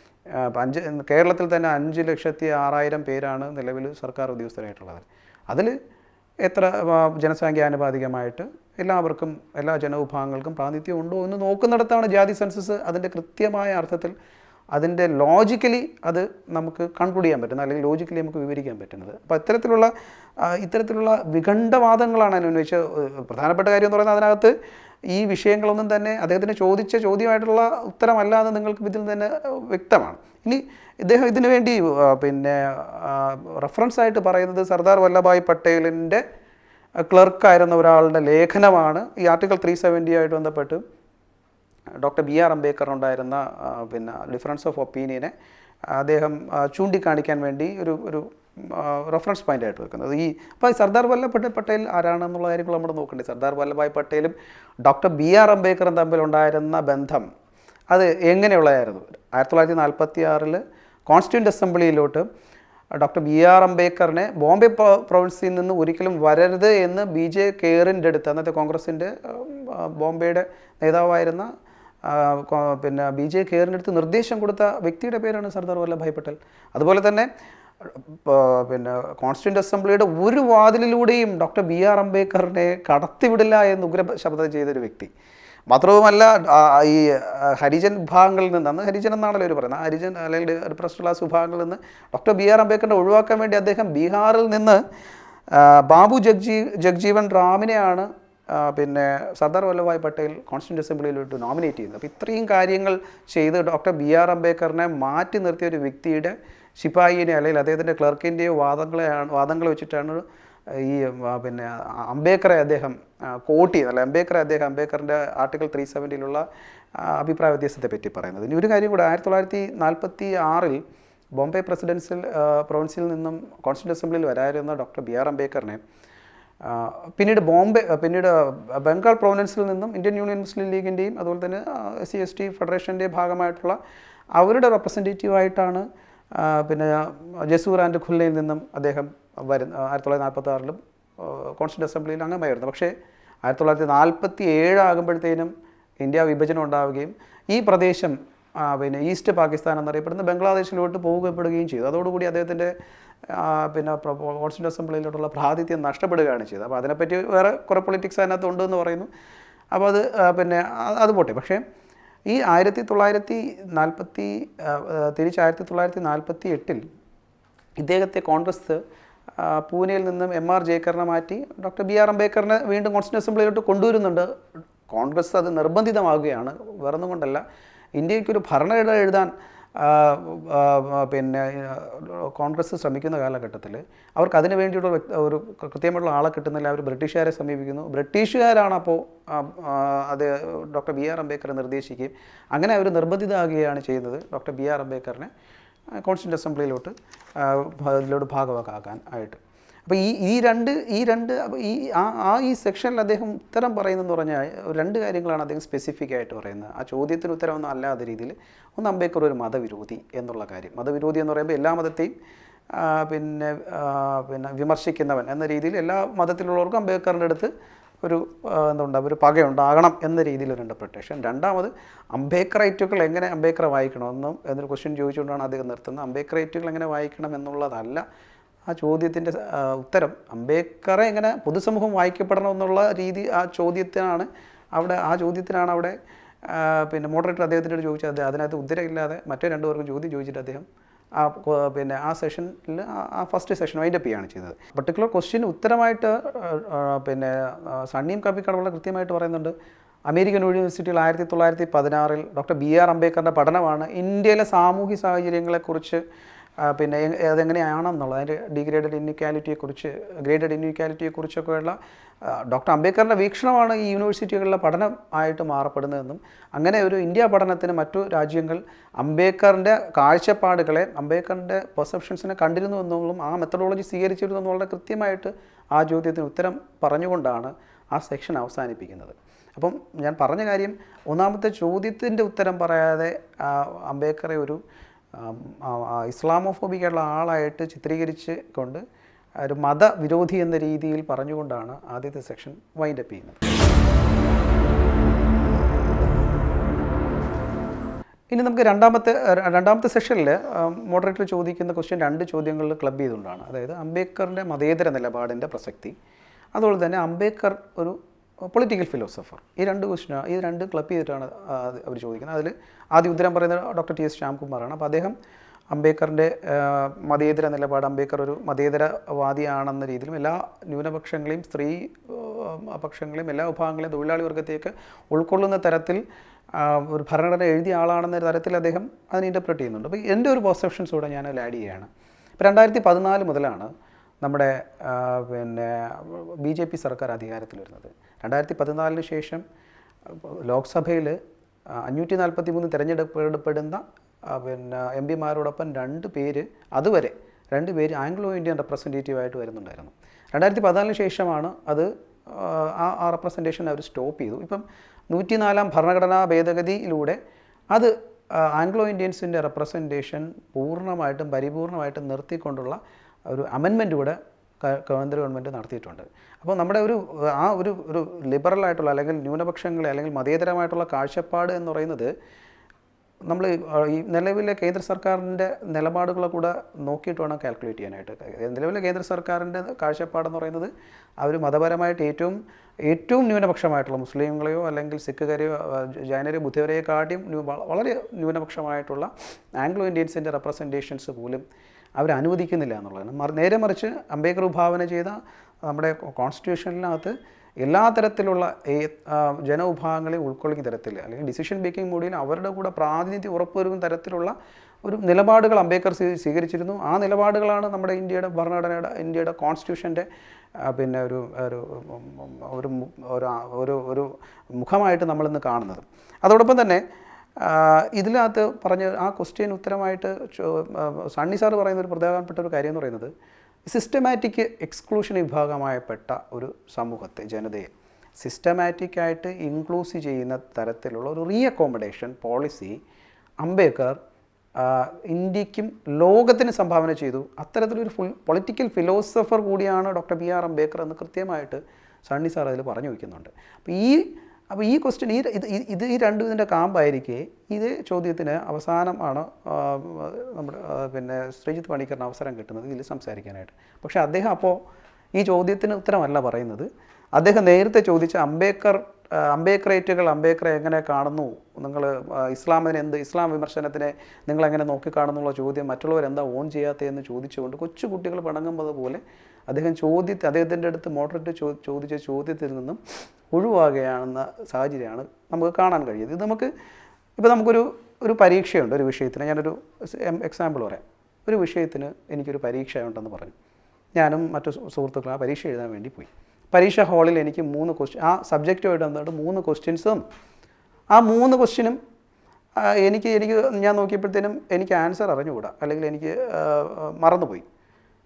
അഞ്ച് കേരളത്തിൽ തന്നെ അഞ്ച് ലക്ഷത്തി ആറായിരം പേരാണ് നിലവിൽ സർക്കാർ ഉദ്യോഗസ്ഥരായിട്ടുള്ളത്. അതിൽ എത്ര ജനസംഖ്യാനുപാതികമായിട്ട് എല്ലാവർക്കും എല്ലാ ജനവിഭാഗങ്ങൾക്കും പ്രാതിനിധ്യം ഉണ്ടോ എന്ന് നോക്കുന്നിടത്താണ് ജാതി സെൻസസ് അതിന്റെ കൃത്യമായ അർത്ഥത്തിൽ അതിന്റെ ലോജിക്കലി അത് നമുക്ക് കൺക്ലൂഡ് ചെയ്യാൻ പറ്റുന്നത് അല്ലെങ്കിൽ ലോജിക്കലി നമുക്ക് വിവരിക്കാൻ പറ്റുന്നത്. അപ്പോൾ ഇത്തരത്തിലുള്ള ഇത്തരത്തിലുള്ള വിഖണ്ഡവാദങ്ങളാണ് അതിനുവെച്ച് പ്രധാനപ്പെട്ട കാര്യം എന്ന് പറയുന്നത് അതിനകത്ത് ഈ വിഷയങ്ങളൊന്നും തന്നെ അദ്ദേഹത്തിന് ചോദിച്ച ചോദ്യമായിട്ടുള്ള ഉത്തരമല്ലാതെ നിങ്ങൾക്ക് ഇതിൽ തന്നെ വ്യക്തമാണ്. ഇനി ഇദ്ദേഹം ഇതിനു വേണ്ടി പിന്നെ റെഫറൻസ് ആയിട്ട് പറയുന്നത് സർദാർ വല്ലഭായ് പട്ടേലിന്റെ ക്ലർക്കായിരുന്ന ഒരാളുടെ ലേഖനമാണ്. ഈ ആർട്ടിക്കിൾ ത്രീ സെവന്റി ആയിട്ട് ബന്ധപ്പെട്ട് ഡോക്ടർ ബി ആർ അംബേദ്കറിനുണ്ടായിരുന്ന പിന്നെ ഡിഫറൻസ് ഓഫ് ഒപ്പീനിയനെ അദ്ദേഹം ചൂണ്ടിക്കാണിക്കാൻ വേണ്ടി ഒരു ഒരു റെഫറൻസ് പോയിന്റ് ആയിട്ട് വെക്കുന്നത്. ഈ അപ്പോൾ സർദാർ വല്ലഭ് പട്ടേൽ ആരാണെന്നുള്ള കാര്യങ്ങൾ നമ്മൾ നോക്കണ്ടേ. സർദാർ വല്ലഭായ് പട്ടേലും ഡോക്ടർ ബി ആർ അംബേദ്കറും തമ്മിലുണ്ടായിരുന്ന ബന്ധം അത് എങ്ങനെയുള്ളതായിരുന്നു? ആയിരത്തി തൊള്ളായിരത്തി നാൽപ്പത്തി ആറിൽ കോൺസ്റ്റിറ്റ്യൂന്റ് അസംബ്ലിയിലോട്ട് ഡോക്ടർ ബി ആർ അംബേദ്കറിനെ ബോംബെ പ്രൊവിൻസിൽ നിന്ന് ഒരിക്കലും വരരുത് എന്ന് ബി ജെ കെയറിന്റെ അടുത്ത് അന്നത്തെ കോൺഗ്രസിന്റെ ബോംബെയുടെ നേതാവായിരുന്ന പിന്നെ ബി ജെ കെയറിന്റെ അടുത്ത് നിർദ്ദേശം കൊടുത്ത വ്യക്തിയുടെ പേരാണ് സർദാർ വല്ലഭായ് പട്ടേൽ. അതുപോലെ തന്നെ പിന്നെ കോൺസ്റ്റിറ്റ്യൂന്റ് അസംബ്ലിയുടെ ഒരു വാതിലിലൂടെയും ഡോക്ടർ ബി ആർ അംബേദ്കറിനെ കടത്തിവിടില്ല എന്ന് ഉഗ്ര ശബ്ദം ചെയ്തൊരു വ്യക്തി. മാത്രവുമല്ല ഈ ഹരിജൻ വിഭാഗങ്ങളിൽ നിന്ന് അന്ന് ഹരിജൻ എന്നാണല്ലോ അവർ പറയുന്നത് ഹരിജൻ അല്ലെങ്കിൽ റിപ്രസ്ഡ് ക്ലാസ് വിഭാഗങ്ങളിൽ നിന്ന് ഡോക്ടർ ബി ആർ അംബേദ്കറിനെ ഒഴിവാക്കാൻ വേണ്ടി അദ്ദേഹം ബീഹാറിൽ നിന്ന് ബാബു ജഗ്ജീ ജഗ്ജീവൻ റാമിനെയാണ് പിന്നെ സർദാർ വല്ലഭായ് പട്ടേൽ കോൺസ്റ്റിറ്റ്യൂന്റ് അസംബ്ലിയിലോട്ട് നോമിനേറ്റ് ചെയ്യുന്നത്. അപ്പോൾ ഇത്രയും കാര്യങ്ങൾ ചെയ്ത് ഡോക്ടർ ബി ആർ അംബേദ്കറിനെ മാറ്റി നിർത്തിയ ഒരു വ്യക്തിയുടെ ശിപായിനെ അല്ലെങ്കിൽ അദ്ദേഹത്തിന്റെ ക്ലർക്കിന്റെയോ വാദങ്ങളെയാണ് വാദങ്ങൾ വെച്ചിട്ടാണ് ഈ പിന്നെ അംബേദ്കറെ അദ്ദേഹം കോട്ട് ചെയ്യുന്നത് അല്ല അംബേദ്കറെ അദ്ദേഹം അംബേദ്കറിന്റെ ആർട്ടിക്കിൾ ത്രീ സെവന്റിയിലുള്ള അഭിപ്രായ വ്യത്യാസത്തെ പറ്റി പറയുന്നത്. ഇനി ഒരു കാര്യം കൂടെ ആയിരത്തി തൊള്ളായിരത്തി നാൽപ്പത്തി ആറിൽ ബോംബെ പ്രസിഡൻസിൽ പ്രൊവിൻസിൽ നിന്നും കോൺസ്റ്റിറ്റ്യൂൺ അസംബ്ലിയിൽ വരായിരുന്ന ഡോക്ടർ ബി ആർ അംബേദ്കറിനെ പിന്നീട് ബോംബെ പിന്നീട് ബംഗാൾ പ്രൊവിനൻസിൽ നിന്നും ഇന്ത്യൻ യൂണിയൻ മുസ്ലിം ലീഗിന്റെയും അതുപോലെ തന്നെ സി എസ് ടി ഫെഡറേഷന്റെ ഭാഗമായിട്ടുള്ള അവരുടെ റെപ്രസെന്റേറ്റീവായിട്ടാണ് പിന്നെ ജസൂർ ആൻഡ് ഖുല്ലയിൽ നിന്നും അദ്ദേഹം വരുന്ന ആയിരത്തി തൊള്ളായിരത്തി നാൽപ്പത്തി ആറിലും കോൺസ്റ്റിറ്റ്യൂന്റ് അസംബ്ലിയിൽ അംഗമായിരുന്നു പക്ഷേ ആയിരത്തി തൊള്ളായിരത്തി നാൽപ്പത്തി ഏഴ് ആകുമ്പോഴത്തേനും ഇന്ത്യ വിഭജനം ഉണ്ടാവുകയും ഈ പ്രദേശം പിന്നെ ഈസ്റ്റ് പാകിസ്ഥാൻ എന്നറിയപ്പെടുന്ന ബംഗ്ലാദേശിലോട്ട് പോകപ്പെടുകയും ചെയ്തു. അതോടുകൂടി അദ്ദേഹത്തിന്റെ പിന്നെ കോൺസ്റ്റിറ്റ്യൂന്റ് അസംബ്ലിയിലോട്ടുള്ള പ്രാതിഥ്യം നഷ്ടപ്പെടുകയാണ് ചെയ്തത്. അപ്പോൾ അതിനെപ്പറ്റി വേറെ കുറേ പൊളിറ്റിക്സ് അതിനകത്ത് ഉണ്ടെന്ന് പറയുന്നു. അപ്പോൾ അത് പിന്നെ അത് പോട്ടെ. പക്ഷേ ഈ ആയിരത്തി തൊള്ളായിരത്തി നാൽപ്പത്തി തിരിച്ച് ആയിരത്തി തൊള്ളായിരത്തി നാൽപ്പത്തി എട്ടിൽ ഇദ്ദേഹത്തെ കോൺഗ്രസ് പൂനെയിൽ നിന്നും എം ആർ ജയക്കറിനെ മാറ്റി ഡോക്ടർ ബി ആർ അംബേദ്കറിനെ വീണ്ടും കോൺസ്റ്റിറ്റ്യൂന്റ് അസംബ്ലിയിലോട്ട് കൊണ്ടുവരുന്നുണ്ട്. കോൺഗ്രസ് അത് നിർബന്ധിതമാകുകയാണ്. വേറൊന്നും കൊണ്ടല്ല. ഇന്ത്യക്കൊരു ഭരണഘടന എഴുതാൻ പിന്നെ കോൺഗ്രസ് ശ്രമിക്കുന്ന കാലഘട്ടത്തിൽ അവർക്ക് അതിനു വേണ്ടിയുള്ള ഒരു കൃത്യമായിട്ടുള്ള ആളെ കിട്ടുന്നില്ല. അവർ ബ്രിട്ടീഷുകാരെ സമീപിക്കുന്നു. ബ്രിട്ടീഷുകാരാണ് അപ്പോൾ അത് ഡോക്ടർ ബി ആർ അംബേദ്കറെ നിർദ്ദേശിക്കുകയും അങ്ങനെ അവർ നിർബന്ധിതമാകുകയാണ് ചെയ്യുന്നത് ഡോക്ടർ ബി ആർ അംബേദ്കറിനെ കോൺസ്റ്റിറ്റ്യൂന്റ് അസംബ്ലിയിലോട്ട് അതിലോട്ട് ഭ- ഇതിലോട്ട് ഭാഗമാക്കാൻ ആയിട്ട്. അപ്പോൾ ഈ ഈ രണ്ട് ഈ രണ്ട് ഈ ആ ആ ഈ സെക്ഷനിൽ അദ്ദേഹം ഉത്തരം പറയുന്നതെന്ന് പറഞ്ഞാൽ രണ്ട് കാര്യങ്ങളാണ് അദ്ദേഹം സ്പെസിഫിക് ആയിട്ട് പറയുന്നത്. ആ ചോദ്യത്തിന് ഉത്തരമൊന്നും അല്ലാത്ത രീതിയിൽ ഒന്ന് അംബേദ്കർ ഒരു മതവിരോധി എന്നുള്ള കാര്യം. മതവിരോധി എന്ന് പറയുമ്പോൾ എല്ലാ മതത്തെയും പിന്നെ പിന്നെ വിമർശിക്കുന്നവൻ എന്ന രീതിയിൽ എല്ലാ മതത്തിലുള്ളവർക്കും അംബേദ്കറിന്റെ അടുത്ത് ഒരു എന്താ എന്തുണ്ട് ഒരു പകയുണ്ടാകണം എന്ന രീതിയിലൊരു ഇന്റർപ്രിട്ടേഷൻ രണ്ടാമത് അംബേദ്കറൈറ്റുകൾ എങ്ങനെ അംബേക്കറെ വായിക്കണമെന്നും എന്നൊരു ക്വസ്റ്റ്യൻ ചോദിച്ചുകൊണ്ടാണ് അദ്ദേഹം നിർത്തുന്നത്. അംബേദ്കറൈറ്റുകൾ എങ്ങനെ വായിക്കണം എന്നുള്ളതല്ല ആ ചോദ്യത്തിന്റെ ഉത്തരം. അംബേദ്കറെ എങ്ങനെ പൊതുസമൂഹം വായിക്കപ്പെടണം എന്നുള്ള രീതി ആ ചോദ്യത്തിനാണ് അവിടെ ആ ചോദ്യത്തിനാണ് അവിടെ പിന്നെ മോഡറേറ്റർ അദ്ദേഹത്തിനോട് ചോദിച്ചത്. അതിനകത്ത് ഉത്തരമില്ലാതെ മറ്റേ രണ്ടുപേർക്കും ചോദ്യം ചോദിച്ചിട്ട് അദ്ദേഹം ആ പിന്നെ ആ സെഷനിൽ ആ ഫസ്റ്റ് സെഷൻ വൈൻഡ് അപ്പ് ചെയ്യുകയാണ് ചെയ്യുന്നത് പർട്ടിക്കുലർ ക്വസ്റ്റ്യൻ ഉത്തരമായിട്ട് പിന്നെ സണ്ണിയും കപ്പിക്കടവുള്ള കൃത്യമായിട്ട് പറയുന്നുണ്ട്. അമേരിക്കൻ യൂണിവേഴ്സിറ്റിയിൽ ആയിരത്തി തൊള്ളായിരത്തി പതിനാറിൽ ഡോക്ടർ ബി ആർ അംബേദ്കറിന്റെ പഠനമാണ് ഇന്ത്യയിലെ സാമൂഹ്യ സാഹചര്യങ്ങളെക്കുറിച്ച് പിന്നെ അതെങ്ങനെയാണെന്നുള്ളത് അതിന്റെ ഡിഗ്രേഡഡ് ഇൻഇക്വാലിറ്റിയെക്കുറിച്ച് ഗ്രേഡഡ് ഇൻഇക്വാലിറ്റിയെക്കുറിച്ചൊക്കെയുള്ള ആ, ഡോക്ടർ അംബേദ്കറിന്റെ വീക്ഷണമാണ് ഈ യൂണിവേഴ്സിറ്റികളിലെ പഠനം ആയിട്ട് മാറപ്പെടുന്നതെന്നും അങ്ങനെ ഒരു ഇന്ത്യ പഠനത്തിന് മറ്റു രാജ്യങ്ങൾ അംബേദ്കറിന്റെ കാഴ്ചപ്പാടുകളെ അംബേദ്കറിന്റെ പെർസെപ്ഷൻസിനെ കണ്ടിരുന്നു എന്നുള്ളതും ആ മെത്തഡോളജി സ്വീകരിച്ചിരുന്നു എന്നുള്ള കൃത്യമായിട്ട് ആ ചോദ്യത്തിന് ഉത്തരം പറഞ്ഞുകൊണ്ടാണ് ആ സെക്ഷൻ അവസാനിപ്പിക്കുന്നത്. അപ്പം ഞാൻ പറഞ്ഞ കാര്യം ഒന്നാമത്തെ ചോദ്യത്തിന്റെ ഉത്തരം പറയാതെ അംബേദ്കറെ ഒരു ആം, ആ, ആ, ഇസ്ലാമോഫോബിക്കുള്ള ആളായിട്ട് ചിത്രീകരിച്ച് കൊണ്ട് ഒരു മതവിരോധി എന്ന രീതിയിൽ പറഞ്ഞുകൊണ്ടാണ് ആദ്യത്തെ സെക്ഷൻ വൈൻഡപ്പ് ചെയ്യുന്നത്. ഇനി നമുക്ക് രണ്ടാമത്തെ രണ്ടാമത്തെ സെഷനിൽ മോഡറേറ്റർ ചോദിക്കുന്ന ക്വസ്റ്റ്യൻ രണ്ട് ചോദ്യങ്ങളിൽ ക്ലബ് ചെയ്തുകൊണ്ടാണ്. അതായത് അംബേദ്കറിന്റെ മതേതര നിലപാടിന്റെ പ്രസക്തി. അതുപോലെ തന്നെ അംബേദ്കർ ഒരു പൊളിറ്റിക്കൽ ഫിലോസഫർ ഈ രണ്ട് ക്വസ്റ്റിനാണ് ഈ രണ്ട് ക്ലബ് ചെയ്തിട്ടാണ് അവർ ചോദിക്കുന്നത്. അതിൽ ആദ്യം ഉത്തരം പറയുന്നത് ഡോക്ടർ ടി എസ് ശ്യാംകുമാറാണ്. അപ്പോൾ അദ്ദേഹം അംബേദ്കറിന്റെ മതേതര നിലപാട് അംബേദ്കർ ഒരു മതേതരവാദിയാണെന്ന രീതിയിലും എല്ലാ ന്യൂനപക്ഷങ്ങളെയും സ്ത്രീ പക്ഷങ്ങളെയും എല്ലാ വിഭാഗങ്ങളെയും തൊഴിലാളി വർഗത്തെയൊക്കെ ഉൾക്കൊള്ളുന്ന തരത്തിൽ ഒരു ഭരണഘടന എഴുതിയ ആളാണെന്ന തരത്തിൽ അദ്ദേഹം അതിനെ ഇന്റർപ്രറ്റ് ചെയ്യുന്നുണ്ട്. അപ്പോൾ എന്റെ ഒരു പെർസെപ്ഷൻസ് കൂടെ ഞാൻ അതിൽ ആഡ് ചെയ്യുകയാണ്. ഇപ്പോൾ രണ്ടായിരത്തി പതിനാല് മുതലാണ് നമ്മുടെ പിന്നെ ബി ജെ പി സർക്കാർ അധികാരത്തിൽ വരുന്നത് രണ്ടായിരത്തി പതിനാലിന് ശേഷം ലോക്സഭയിൽ അഞ്ഞൂറ്റി നാൽപ്പത്തി മൂന്ന് തിരഞ്ഞെടുക്കപ്പെടുന്ന പിന്നെ എം പിമാരോടൊപ്പം രണ്ട് പേര് അതുവരെ രണ്ട് പേര് ആംഗ്ലോ ഇന്ത്യൻ റെപ്രസെന്റേറ്റീവ് ആയിട്ട് വരുന്നുണ്ടായിരുന്നു. രണ്ടായിരത്തി പതിനാലിന് ശേഷമാണ് അത് ആ ആ റെപ്രസെന്റേഷൻ അവർ സ്റ്റോപ്പ് ചെയ്തു. ഇപ്പം നൂറ്റിനാലാം ഭരണഘടനാ ഭേദഗതിയിലൂടെ അത് ആംഗ്ലോ ഇന്ത്യൻസിന്റെ റെപ്രസെന്റേഷൻ പൂർണമായിട്ടും പരിപൂർണമായിട്ടും നിർത്തിക്കൊണ്ടുള്ള ഒരു അമെൻമെന്റ് കൂടെ കേന്ദ്ര ഗവൺമെന്റ് നടത്തിയിട്ടുണ്ട്. അപ്പോൾ നമ്മുടെ ഒരു ആ ഒരു ഒരു ലിബറൽ ആയിട്ടുള്ള അല്ലെങ്കിൽ ന്യൂനപക്ഷങ്ങളെ അല്ലെങ്കിൽ മതേതരമായിട്ടുള്ള കാഴ്ചപ്പാട് എന്ന് പറയുന്നത് നമ്മൾ ഈ നിലവിലെ കേന്ദ്ര സർക്കാരിന്റെ നിലപാടുകളെ കൂടെ നോക്കിയിട്ട് വേണം കാൽക്കുലേറ്റ് ചെയ്യാനായിട്ട്. നിലവിലെ കേന്ദ്ര സർക്കാരിന്റെ കാഴ്ചപ്പാടെന്ന് പറയുന്നത് അവർ മതപരമായിട്ട് ഏറ്റവും ഏറ്റവും ന്യൂനപക്ഷമായിട്ടുള്ള മുസ്ലിങ്ങളെയോ അല്ലെങ്കിൽ സിഖുകാരെയോ ജൈനരെയോ ബുദ്ധവരെയോ കാട്ടിയും വളരെ ന്യൂനപക്ഷമായിട്ടുള്ള ആംഗ്ലോ ഇന്ത്യൻസിന്റെ റെപ്രസെന്റേഷൻസ് പോലും അവർ അനുവദിക്കുന്നില്ല എന്നുള്ളതാണ് മറി- നേരെ മറിച്ച് അംബേദ്കർ വിഭാവന ചെയ്ത നമ്മുടെ കോൺസ്റ്റിറ്റ്യൂഷനിനകത്ത് എല്ലാ തരത്തിലുള്ള ജനവിഭാഗങ്ങളെ ഉൾക്കൊള്ളുന്ന തരത്തിൽ അല്ലെങ്കിൽ ഡിസിഷൻ മേക്കിംഗ് മോഡിൽ അവരുടെ കൂടെ പ്രാതിനിധ്യം ഉറപ്പുവരുന്ന തരത്തിലുള്ള ഒരു നിലപാടുകൾ അംബേദ്കർ സ്വീ- സ്വീകരിച്ചിരുന്നു. ആ നിലപാടുകളാണ് നമ്മുടെ ഇന്ത്യയുടെ ഭരണഘടനയുടെ ഇന്ത്യയുടെ കോൺസ്റ്റിറ്റ്യൂഷന്റെ പിന്നെ ഒരു ഒരു ഒരു ഒരു ഒരു മുഖമായിട്ട് നമ്മളിന്ന് കാണുന്നത്. അതോടൊപ്പം തന്നെ ഇതിനകത്ത് പറഞ്ഞ ആ ക്വസ്റ്റ്യൻ ഉത്തരമായിട്ട് സണ്ണി സാർ പറയുന്ന ഒരു പ്രധാനപ്പെട്ട ഒരു കാര്യം എന്ന് പറയുന്നത് സിസ്റ്റമാറ്റിക് എക്സ്ക്ലൂഷൻ വിഭാഗമായപ്പെട്ട ഒരു സമൂഹത്തെ ജനതയെ സിസ്റ്റമാറ്റിക്കായിട്ട് ഇൻക്ലൂസ് ചെയ്യുന്ന തരത്തിലുള്ള ഒരു റീ അക്കോമഡേഷൻ പോളിസി അംബേദ്കർ ഇന്ത്യക്കും ലോകത്തിന് സംഭാവന ചെയ്തു. അത്തരത്തിലൊരു ഫുൾ പൊളിറ്റിക്കൽ ഫിലോസഫർ കൂടിയാണ് ഡോക്ടർ ബി ആർ അംബേദ്കർ എന്ന് കൃത്യമായിട്ട് സണ്ണി സാർ അതിൽ പറഞ്ഞു വയ്ക്കുന്നുണ്ട്. അപ്പോൾ ഈ അപ്പോൾ ഈ ക്വസ്റ്റ്യൻ ഈ ഇത് ഇത് ഈ രണ്ടും ഇതിന്റെ കാമ്പായിരിക്കെ ഇതേ ചോദ്യത്തിന് അവസാനമാണ് നമ്മുടെ പിന്നെ ശ്രീജിത്ത് പണിക്കറിന് അവസരം കിട്ടുന്നത് ഇതിൽ സംസാരിക്കാനായിട്ട്. പക്ഷേ അദ്ദേഹം അപ്പോൾ ഈ ചോദ്യത്തിന് ഉത്തരമല്ല പറയുന്നത്. അദ്ദേഹം നേരത്തെ ചോദിച്ച അംബേദ്കർ അംബേക്കറേറ്റുകൾ അംബേദ്കറെ എങ്ങനെ കാണുന്നു? നിങ്ങൾ ഇസ്ലാമിനെ എന്ത് ഇസ്ലാം വിമർശനത്തിനെ നിങ്ങൾ എങ്ങനെ നോക്കിക്കാണുന്നുള്ള ചോദ്യം മറ്റുള്ളവരെന്താ ഓൺ ചെയ്യാത്തതെന്ന് ചോദിച്ചുകൊണ്ട് കൊച്ചു കുട്ടികൾ പിണങ്ങുന്നത് പോലെ അദ്ദേഹം ചോദ്യത്തെ അദ്ദേഹത്തിന്റെ അടുത്ത് മോഡറേറ്റ് ചോ ചോദിച്ച ചോദ്യത്തിൽ നിന്നും ഒഴിവാകുകയാണെന്ന സാഹചര്യമാണ് നമുക്ക് കാണാൻ കഴിയുന്നത്. ഇത് നമുക്ക് ഇപ്പോൾ നമുക്കൊരു ഒരു പരീക്ഷയുണ്ട് ഒരു വിഷയത്തിന്. ഞാനൊരു എക്സാമ്പിൾ പറയാം. ഒരു വിഷയത്തിന് എനിക്കൊരു പരീക്ഷ ഉണ്ടെന്ന് പറഞ്ഞു. ഞാനും മറ്റു സുഹൃത്തുക്കളും ആ പരീക്ഷ എഴുതാൻ വേണ്ടി പോയി. പരീക്ഷ ഹാളിൽ എനിക്ക് മൂന്ന് ക്വസ്റ്റ്യൻ ആ സബ്ജക്റ്റുമായിട്ട് ബന്ധപ്പെട്ട് മൂന്ന് ക്വസ്റ്റ്യൻസ് തന്നു ആ മൂന്ന് ക്വസ്റ്റ്യനും എനിക്ക് എനിക്ക് ഞാൻ നോക്കിയപ്പോഴത്തേനും എനിക്ക് ആൻസർ അറിഞ്ഞുകൂടാ. അല്ലെങ്കിൽ എനിക്ക് മറന്നുപോയി.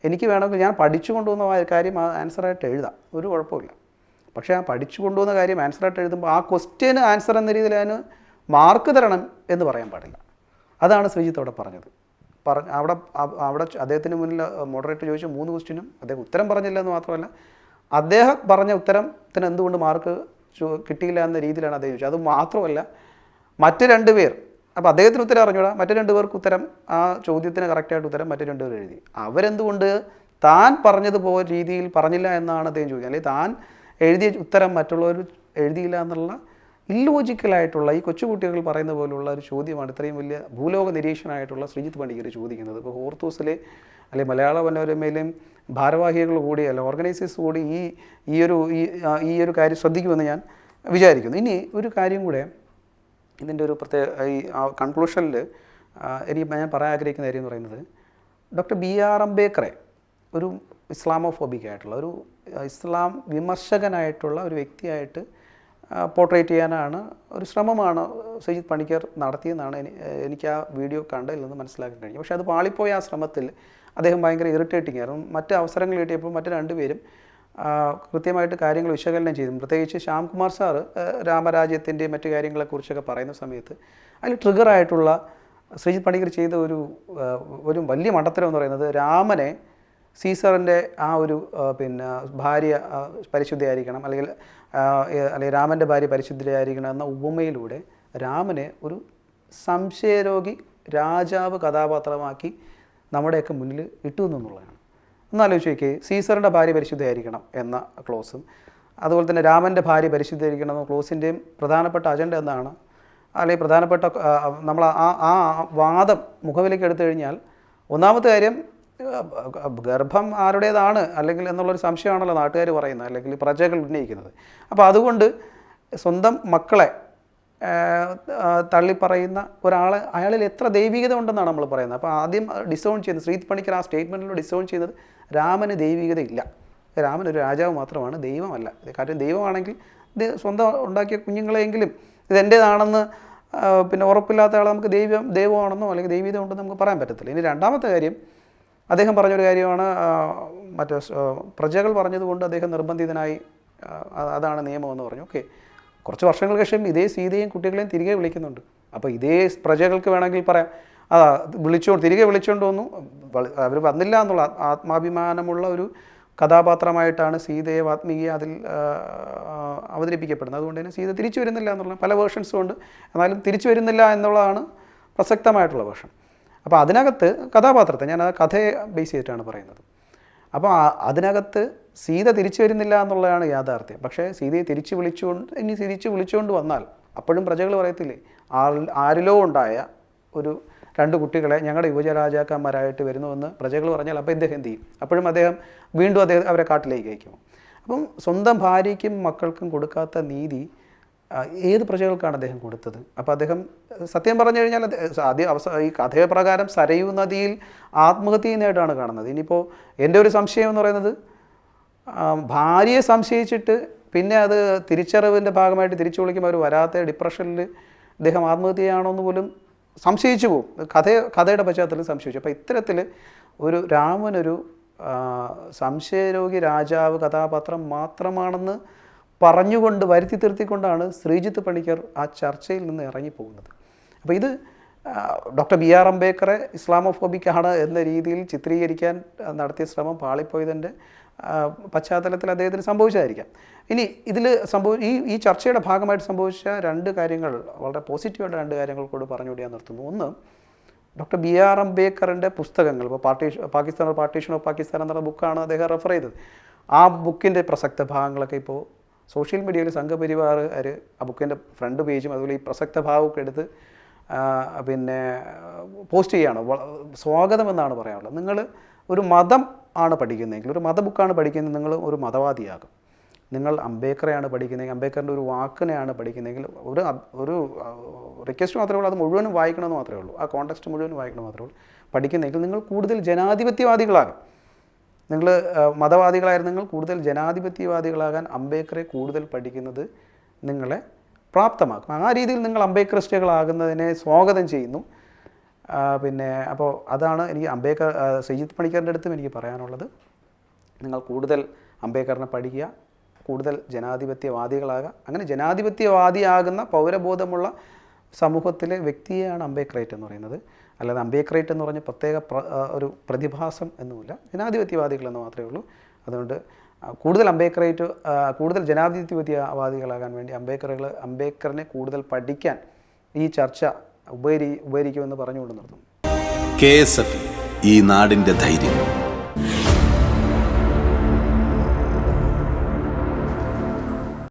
എനിക്ക് വേണമെങ്കിൽ ഞാൻ പഠിച്ചു കൊണ്ടുവന്ന കാര്യം ആൻസറായിട്ട് എഴുതാം. ഒരു കുഴപ്പമില്ല. പക്ഷേ ആ പഠിച്ചു കൊണ്ടുവന്ന കാര്യം ആൻസറായിട്ട് എഴുതുമ്പോൾ ആ ക്വസ്റ്റ്യന് ആൻസർ എന്ന രീതിയിൽ അതിന് മാർക്ക് തരണം എന്ന് പറയാൻ പാടില്ല. അതാണ് ശ്രീജിത്ത് അവിടെ പറഞ്ഞത്. പറഞ്ഞ അവിടെ അവിടെ അദ്ദേഹത്തിന് മുന്നിൽ മോഡറേറ്റർ ചോദിച്ച മൂന്ന് ക്വസ്റ്റ്യനും അദ്ദേഹം ഉത്തരം പറഞ്ഞില്ല എന്ന് മാത്രമല്ല അദ്ദേഹം പറഞ്ഞ ഉത്തരത്തിന് എന്തുകൊണ്ട് മാർക്ക് കിട്ടിയില്ല എന്ന രീതിയിലാണ് അദ്ദേഹം ചോദിച്ചത്. അത് മാത്രമല്ല മറ്റ് രണ്ട് പേർ അപ്പോൾ അദ്ദേഹത്തിന് ഉത്തരം അറിഞ്ഞൂടാ. മറ്റു രണ്ട് പേർക്ക് ഉത്തരം ആ ചോദ്യത്തിന് കറക്റ്റായിട്ട് ഉത്തരം മറ്റു രണ്ട് പേർ എഴുതി. അവരെന്തുകൊണ്ട് താൻ പറഞ്ഞതുപോലെ രീതിയിൽ പറഞ്ഞില്ല എന്നാണ് അദ്ദേഹം ചോദിക്കുന്നത്. അല്ലെങ്കിൽ താൻ എഴുതിയ ഉത്തരം മറ്റുള്ളവർ എഴുതിയില്ല എന്നുള്ള ഇല്ലോജിക്കലായിട്ടുള്ള ഈ കൊച്ചുകുട്ടികൾ പറയുന്ന പോലുള്ള ഒരു ചോദ്യമാണ്. ഇത്രയും വലിയ ഭൂലോക നിരീക്ഷണമായിട്ടുള്ള ശ്രീജിത്ത് പണിക്കർ ചോദിക്കുന്നത്. ഇപ്പോൾ ഹോർത്തൂസിലെ അല്ലെങ്കിൽ മലയാള മനോരമയിലെയും ഭാരവാഹികൾ കൂടി അല്ല ഓർഗനൈസേഴ്സ് കൂടി ഈ ഈ ഒരു ഈ ഒരു കാര്യം ശ്രദ്ധിക്കുമെന്ന് ഞാൻ വിചാരിക്കുന്നു. ഇനി ഒരു കാര്യം കൂടെ ഇതിന്റെ ഒരു പ്രത്യേക ഈ കൺക്ലൂഷനിൽ എനിക്ക് ഞാൻ പറയാൻ ആഗ്രഹിക്കുന്ന കാര്യം എന്ന് പറയുന്നത് ഡോക്ടർ ബി ആർ അംബേദ്കറെ ഒരു ഇസ്ലാമോഫോബിക് ആയിട്ടുള്ള ഒരു ഇസ്ലാം വിമർശകനായിട്ടുള്ള ഒരു വ്യക്തിയായിട്ട് പോർട്രേറ്റ് ചെയ്യാനാണ് ഒരു ശ്രമമാണ് സജിത് പണിക്കർ നടത്തിയെന്നാണ് എനി- എനിക്ക് ആ വീഡിയോ കണ്ടതിൽ നിന്ന് മനസ്സിലാക്കാൻ കഴിഞ്ഞു പക്ഷേ അത് പാളിപ്പോയ ആ ശ്രമത്തിൽ അദ്ദേഹം ഭയങ്കര ഇറിറ്റേറ്റിംഗ് ആയിരുന്നു. മറ്റ് അവസരങ്ങൾ കിട്ടിയപ്പോൾ മറ്റ് രണ്ടുപേരും കൃത്യമായിട്ട് കാര്യങ്ങൾ വിശകലനം ചെയ്തു. പ്രത്യേകിച്ച് ശ്യാംകുമാർ സാർ രാമരാജ്യത്തിന്റെ മറ്റു കാര്യങ്ങളെക്കുറിച്ചൊക്കെ പറയുന്ന സമയത്ത് അതിൽ ട്രിഗറായിട്ടുള്ള ശ്രീജിത് പണിക്കർ ചെയ്ത ഒരു ഒരു വലിയ മണ്ടത്തരം എന്ന് പറയുന്നത് രാമനെ സീസറിന്റെ ആ ഒരു പിന്നെ ഭാര്യ പരിശുദ്ധയായിരിക്കണം അല്ലെങ്കിൽ അല്ലെങ്കിൽ രാമന്റെ ഭാര്യ പരിശുദ്ധയായിരിക്കണം എന്ന ഉപമയിലൂടെ രാമനെ ഒരു സംശയരോഗി രാജാവ് കഥാപാത്രമാക്കി നമ്മുടെയൊക്കെ മുന്നിൽ ഇട്ടു എന്നുള്ളതാണ്. ഒന്നാലോചിച്ച് നോക്കിയേ സീസറിന്റെ ഭാര്യ പരിശുദ്ധയായിരിക്കണം എന്ന ക്ലോസും അതുപോലെ തന്നെ രാമന്റെ ഭാര്യ പരിശുദ്ധീകരിക്കണമെന്ന് ക്ലോസിന്റെയും പ്രധാനപ്പെട്ട അജണ്ട എന്നാണ് അല്ലെങ്കിൽ പ്രധാനപ്പെട്ട നമ്മൾ ആ ആ വാദം മുഖവിലേക്ക് എടുത്തു കഴിഞ്ഞാൽ ഒന്നാമത്തെ കാര്യം ഗർഭം ആരുടേതാണ് അല്ലെങ്കിൽ എന്നുള്ളൊരു സംശയമാണല്ലോ നാട്ടുകാർ പറയുന്നത് അല്ലെങ്കിൽ പ്രജകൾ ഉന്നയിക്കുന്നത്. അപ്പോൾ അതുകൊണ്ട് സ്വന്തം മക്കളെ തള്ളിപ്പറയുന്ന ഒരാൾ അയാളിൽ എത്ര ദൈവികത ഉണ്ടെന്നാണ് നമ്മൾ പറയുന്നത്. അപ്പോൾ ആദ്യം ഡിസോൺ ചെയ്യുന്നത് ശ്രീത് പണിക്കർ ആ സ്റ്റേറ്റ്മെന്റിൽ ഡിസോൺ ചെയ്യുന്നത് രാമന് ദൈവികതയില്ല. രാമൻ ഒരു രാജാവ് മാത്രമാണ് ദൈവമല്ല. കാര്യം ദൈവമാണെങ്കിൽ ഇത് സ്വന്തം ഉണ്ടാക്കിയ കുഞ്ഞുങ്ങളെങ്കിലും ഇത് എന്റേതാണെന്ന് പിന്നെ ഉറപ്പില്ലാത്ത ആൾ നമുക്ക് ദൈവം ദൈവമാണെന്നോ അല്ലെങ്കിൽ ദൈവീത ഉണ്ടെന്ന് നമുക്ക് പറയാൻ പറ്റത്തില്ല. ഇനി രണ്ടാമത്തെ കാര്യം അദ്ദേഹം പറഞ്ഞൊരു കാര്യമാണ് മറ്റേ പ്രജകൾ പറഞ്ഞതുകൊണ്ട് അദ്ദേഹം നിർബന്ധിതനായി അതാണ് നിയമം നിയമമെന്ന് പറഞ്ഞു. ഓക്കെ. കുറച്ച് വർഷങ്ങൾക്ക് ശേഷം ഇതേ സീതയും കുട്ടികളെയും തിരികെ വിളിക്കുന്നുണ്ട്. അപ്പോൾ ഇതേ പ്രജകൾക്ക് വേണമെങ്കിൽ പറയാം. ആ വിളിച്ചോ തിരികെ വിളിച്ചുകൊണ്ട് വന്നു. അവർ വന്നില്ല എന്നുള്ള ആത്മാഭിമാനമുള്ള ഒരു കഥാപാത്രമായിട്ടാണ് സീതയെ വാത്മീകിയെ അതിൽ അവതരിപ്പിക്കപ്പെടുന്നത്. അതുകൊണ്ട് തന്നെ സീത തിരിച്ചു വരുന്നില്ല എന്നുള്ള പല വേർഷൻസും ഉണ്ട്. എന്നാലും തിരിച്ചു വരുന്നില്ല എന്നുള്ളതാണ് പ്രസക്തമായിട്ടുള്ള വേർഷൻ. അപ്പോൾ അതിനകത്ത് കഥാപാത്രത്തെ ഞാൻ ആ കഥയെ ബേസ് ചെയ്തിട്ടാണ് പറയുന്നത്. അപ്പോൾ അതിനകത്ത് സീത തിരിച്ചു വരുന്നില്ല എന്നുള്ളതാണ് യാഥാർത്ഥ്യം. പക്ഷേ സീതയെ തിരിച്ചു വിളിച്ചുകൊണ്ട് ഇനി തിരിച്ചു വിളിച്ചുകൊണ്ട് വന്നാൽ അപ്പോഴും പ്രജകൾ പറയത്തില്ലേ ആരിലോ ഉണ്ടായ ഒരു രണ്ട് കുട്ടികളെ ഞങ്ങളുടെ യുവജരാജാക്കന്മാരായിട്ട് വരുന്നുവെന്ന് പ്രജകൾ പറഞ്ഞാൽ അപ്പോൾ ഇദ്ദേഹം എന്ത് ചെയ്യും? അപ്പോഴും അദ്ദേഹം വീണ്ടും അദ്ദേഹം അവരെ കാട്ടിലേക്ക് അയക്കും. അപ്പം സ്വന്തം ഭാര്യയ്ക്കും മക്കൾക്കും കൊടുക്കാത്ത നീതി ഏത് പ്രജകൾക്കാണ് അദ്ദേഹം കൊടുത്തത്? അപ്പോൾ അദ്ദേഹം സത്യം പറഞ്ഞു കഴിഞ്ഞാൽ ആദ്യ അവസ ഈ കഥയപ്രകാരം സരയൂ നദിയിൽ ആത്മഹത്യ കാണുന്നത്. ഇനിയിപ്പോൾ എന്റെ ഒരു സംശയം എന്ന് പറയുന്നത് ഭാര്യയെ സംശയിച്ചിട്ട് പിന്നെ അത് തിരിച്ചറിവിന്റെ ഭാഗമായിട്ട് തിരിച്ചു വിളിക്കുമ്പോൾ അവർ വരാത്ത ഡിപ്രഷനിൽ അദ്ദേഹം ആത്മഹത്യ ചെയ്യുകയാണോ എന്ന് പോലും സംശയിച്ചു പോകും കഥ കഥയുടെ പശ്ചാത്തലത്തിൽ സംശയിച്ചു. അപ്പോൾ ഇത്തരത്തിൽ ഒരു രാമനൊരു സംശയരോഗി രാജാവ് കഥാപാത്രം മാത്രമാണെന്ന് പറഞ്ഞുകൊണ്ട് വരുത്തി തീർത്തിക്കൊണ്ടാണ് ശ്രീജിത്ത് പണിക്കർ ആ ചർച്ചയിൽ നിന്ന് ഇറങ്ങിപ്പോകുന്നത് അപ്പോൾ ഇത് ഡോക്ടർ ബി ആർ അംബേദ്കറെ ഇസ്ലാമോഫോബിക്കാണ് എന്ന രീതിയിൽ ചിത്രീകരിക്കാൻ നടത്തിയ ശ്രമം പാളിപ്പോയതിന്റെ പശ്ചാത്തലത്തിൽ അദ്ദേഹത്തിന് സംഭവിച്ചതായിരിക്കാം. ഇനി ഇതിൽ സംഭവ ഈ ഈ ചർച്ചയുടെ ഭാഗമായിട്ട് സംഭവിച്ച രണ്ട് കാര്യങ്ങൾ വളരെ പോസിറ്റീവായിട്ട് രണ്ട് കാര്യങ്ങൾ കൂടി പറഞ്ഞുകൂടി ഞാൻ നിർത്തുന്നു. ഒന്ന് ഡോക്ടർ ബി ആർ അംബേദ്കറിന്റെ പുസ്തകങ്ങൾ ഇപ്പോൾ partition Pakistan partition of Pakistan എന്ന ബുക്കാണ് അദ്ദേഹം റെഫർ ചെയ്തത്. ആ ബുക്കിന്റെ പ്രസക്ത ഭാഗങ്ങളൊക്കെ ഇപ്പോൾ സോഷ്യൽ മീഡിയയിൽ സംഘപരിവാർ അവർ ആ ബുക്കിന്റെ ഫ്രണ്ട് പേജും അതുപോലെ ഈ പ്രസക്ത ഭാഗമൊക്കെ എടുത്ത് പിന്നെ പോസ്റ്റ് ചെയ്യുകയാണ് സ്വാഗതം എന്നാണ് പറയാനുള്ളത്. നിങ്ങൾ ഒരു മതം ആണ് പഠിക്കുന്നതെങ്കിൽ ഒരു മതബുക്കാണ് പഠിക്കുന്നത് നിങ്ങൾ ഒരു മതവാദിയാകും. നിങ്ങൾ അംബേദ്കറെയാണ് പഠിക്കുന്നതെങ്കിൽ അംബേദ്കറിന്റെ ഒരു വാക്കിനെയാണ് പഠിക്കുന്നതെങ്കിൽ ഒരു ഒരു റിക്വസ്റ്റ് മാത്രമേ ഉള്ളൂ അത് മുഴുവനും വായിക്കണമെന്ന് മാത്രമേ ഉള്ളൂ. ആ കോൺടെക്സ്റ്റ് മുഴുവനും വായിക്കണം മാത്രമേ ഉള്ളൂ. പഠിക്കുന്നെങ്കിൽ നിങ്ങൾ കൂടുതൽ ജനാധിപത്യവാദികളാകും. നിങ്ങൾ മതവാദികളായിരുന്നെങ്കിൽ കൂടുതൽ ജനാധിപത്യവാദികളാകാൻ അംബേദ്കറെ കൂടുതൽ പഠിക്കുന്നത് നിങ്ങളെ പ്രാപ്തമാക്കും. ആ രീതിയിൽ നിങ്ങൾ അംബേദ്കറിസ്റ്റുകളാകുന്നതിനെ സ്വാഗതം ചെയ്യുന്നു. പിന്നെ അപ്പോൾ അതാണ് എനിക്ക് അംബേദ്കർ ശ്രീജിത്ത് പണിക്കറിന്റെ അടുത്തും എനിക്ക് പറയാനുള്ളത്. നിങ്ങൾ കൂടുതൽ അംബേദ്കറിനെ പഠിക്കുക കൂടുതൽ ജനാധിപത്യവാദികളാകുക. അങ്ങനെ ജനാധിപത്യവാദിയാകുന്ന പൗരബോധമുള്ള സമൂഹത്തിലെ വ്യക്തിയെയാണ് അംബേദ്കറേറ്റ് എന്ന് പറയുന്നത്. അല്ലാതെ അംബേദ്കറേറ്റ് എന്ന് പറഞ്ഞ പ്രത്യേക പ്ര ഒരു പ്രതിഭാസം എന്നുമില്ല ജനാധിപത്യവാദികൾ എന്ന് മാത്രമേ ഉള്ളൂ. അതുകൊണ്ട് കൂടുതൽ അംബേദ്കറേറ്റ് കൂടുതൽ ജനാധിപത്യവാദികളാകാൻ വേണ്ടി അംബേദ്കറുകൾ അംബേദ്കറിനെ കൂടുതൽ പഠിക്കാൻ ഈ ചർച്ച ഉപരി ഉപകരിക്കുമെന്ന് പറഞ്ഞുകൊണ്ട് നിർത്തുന്നു. കെ എസ് എഫ് ഈ നാടിന്റെ ധൈര്യം.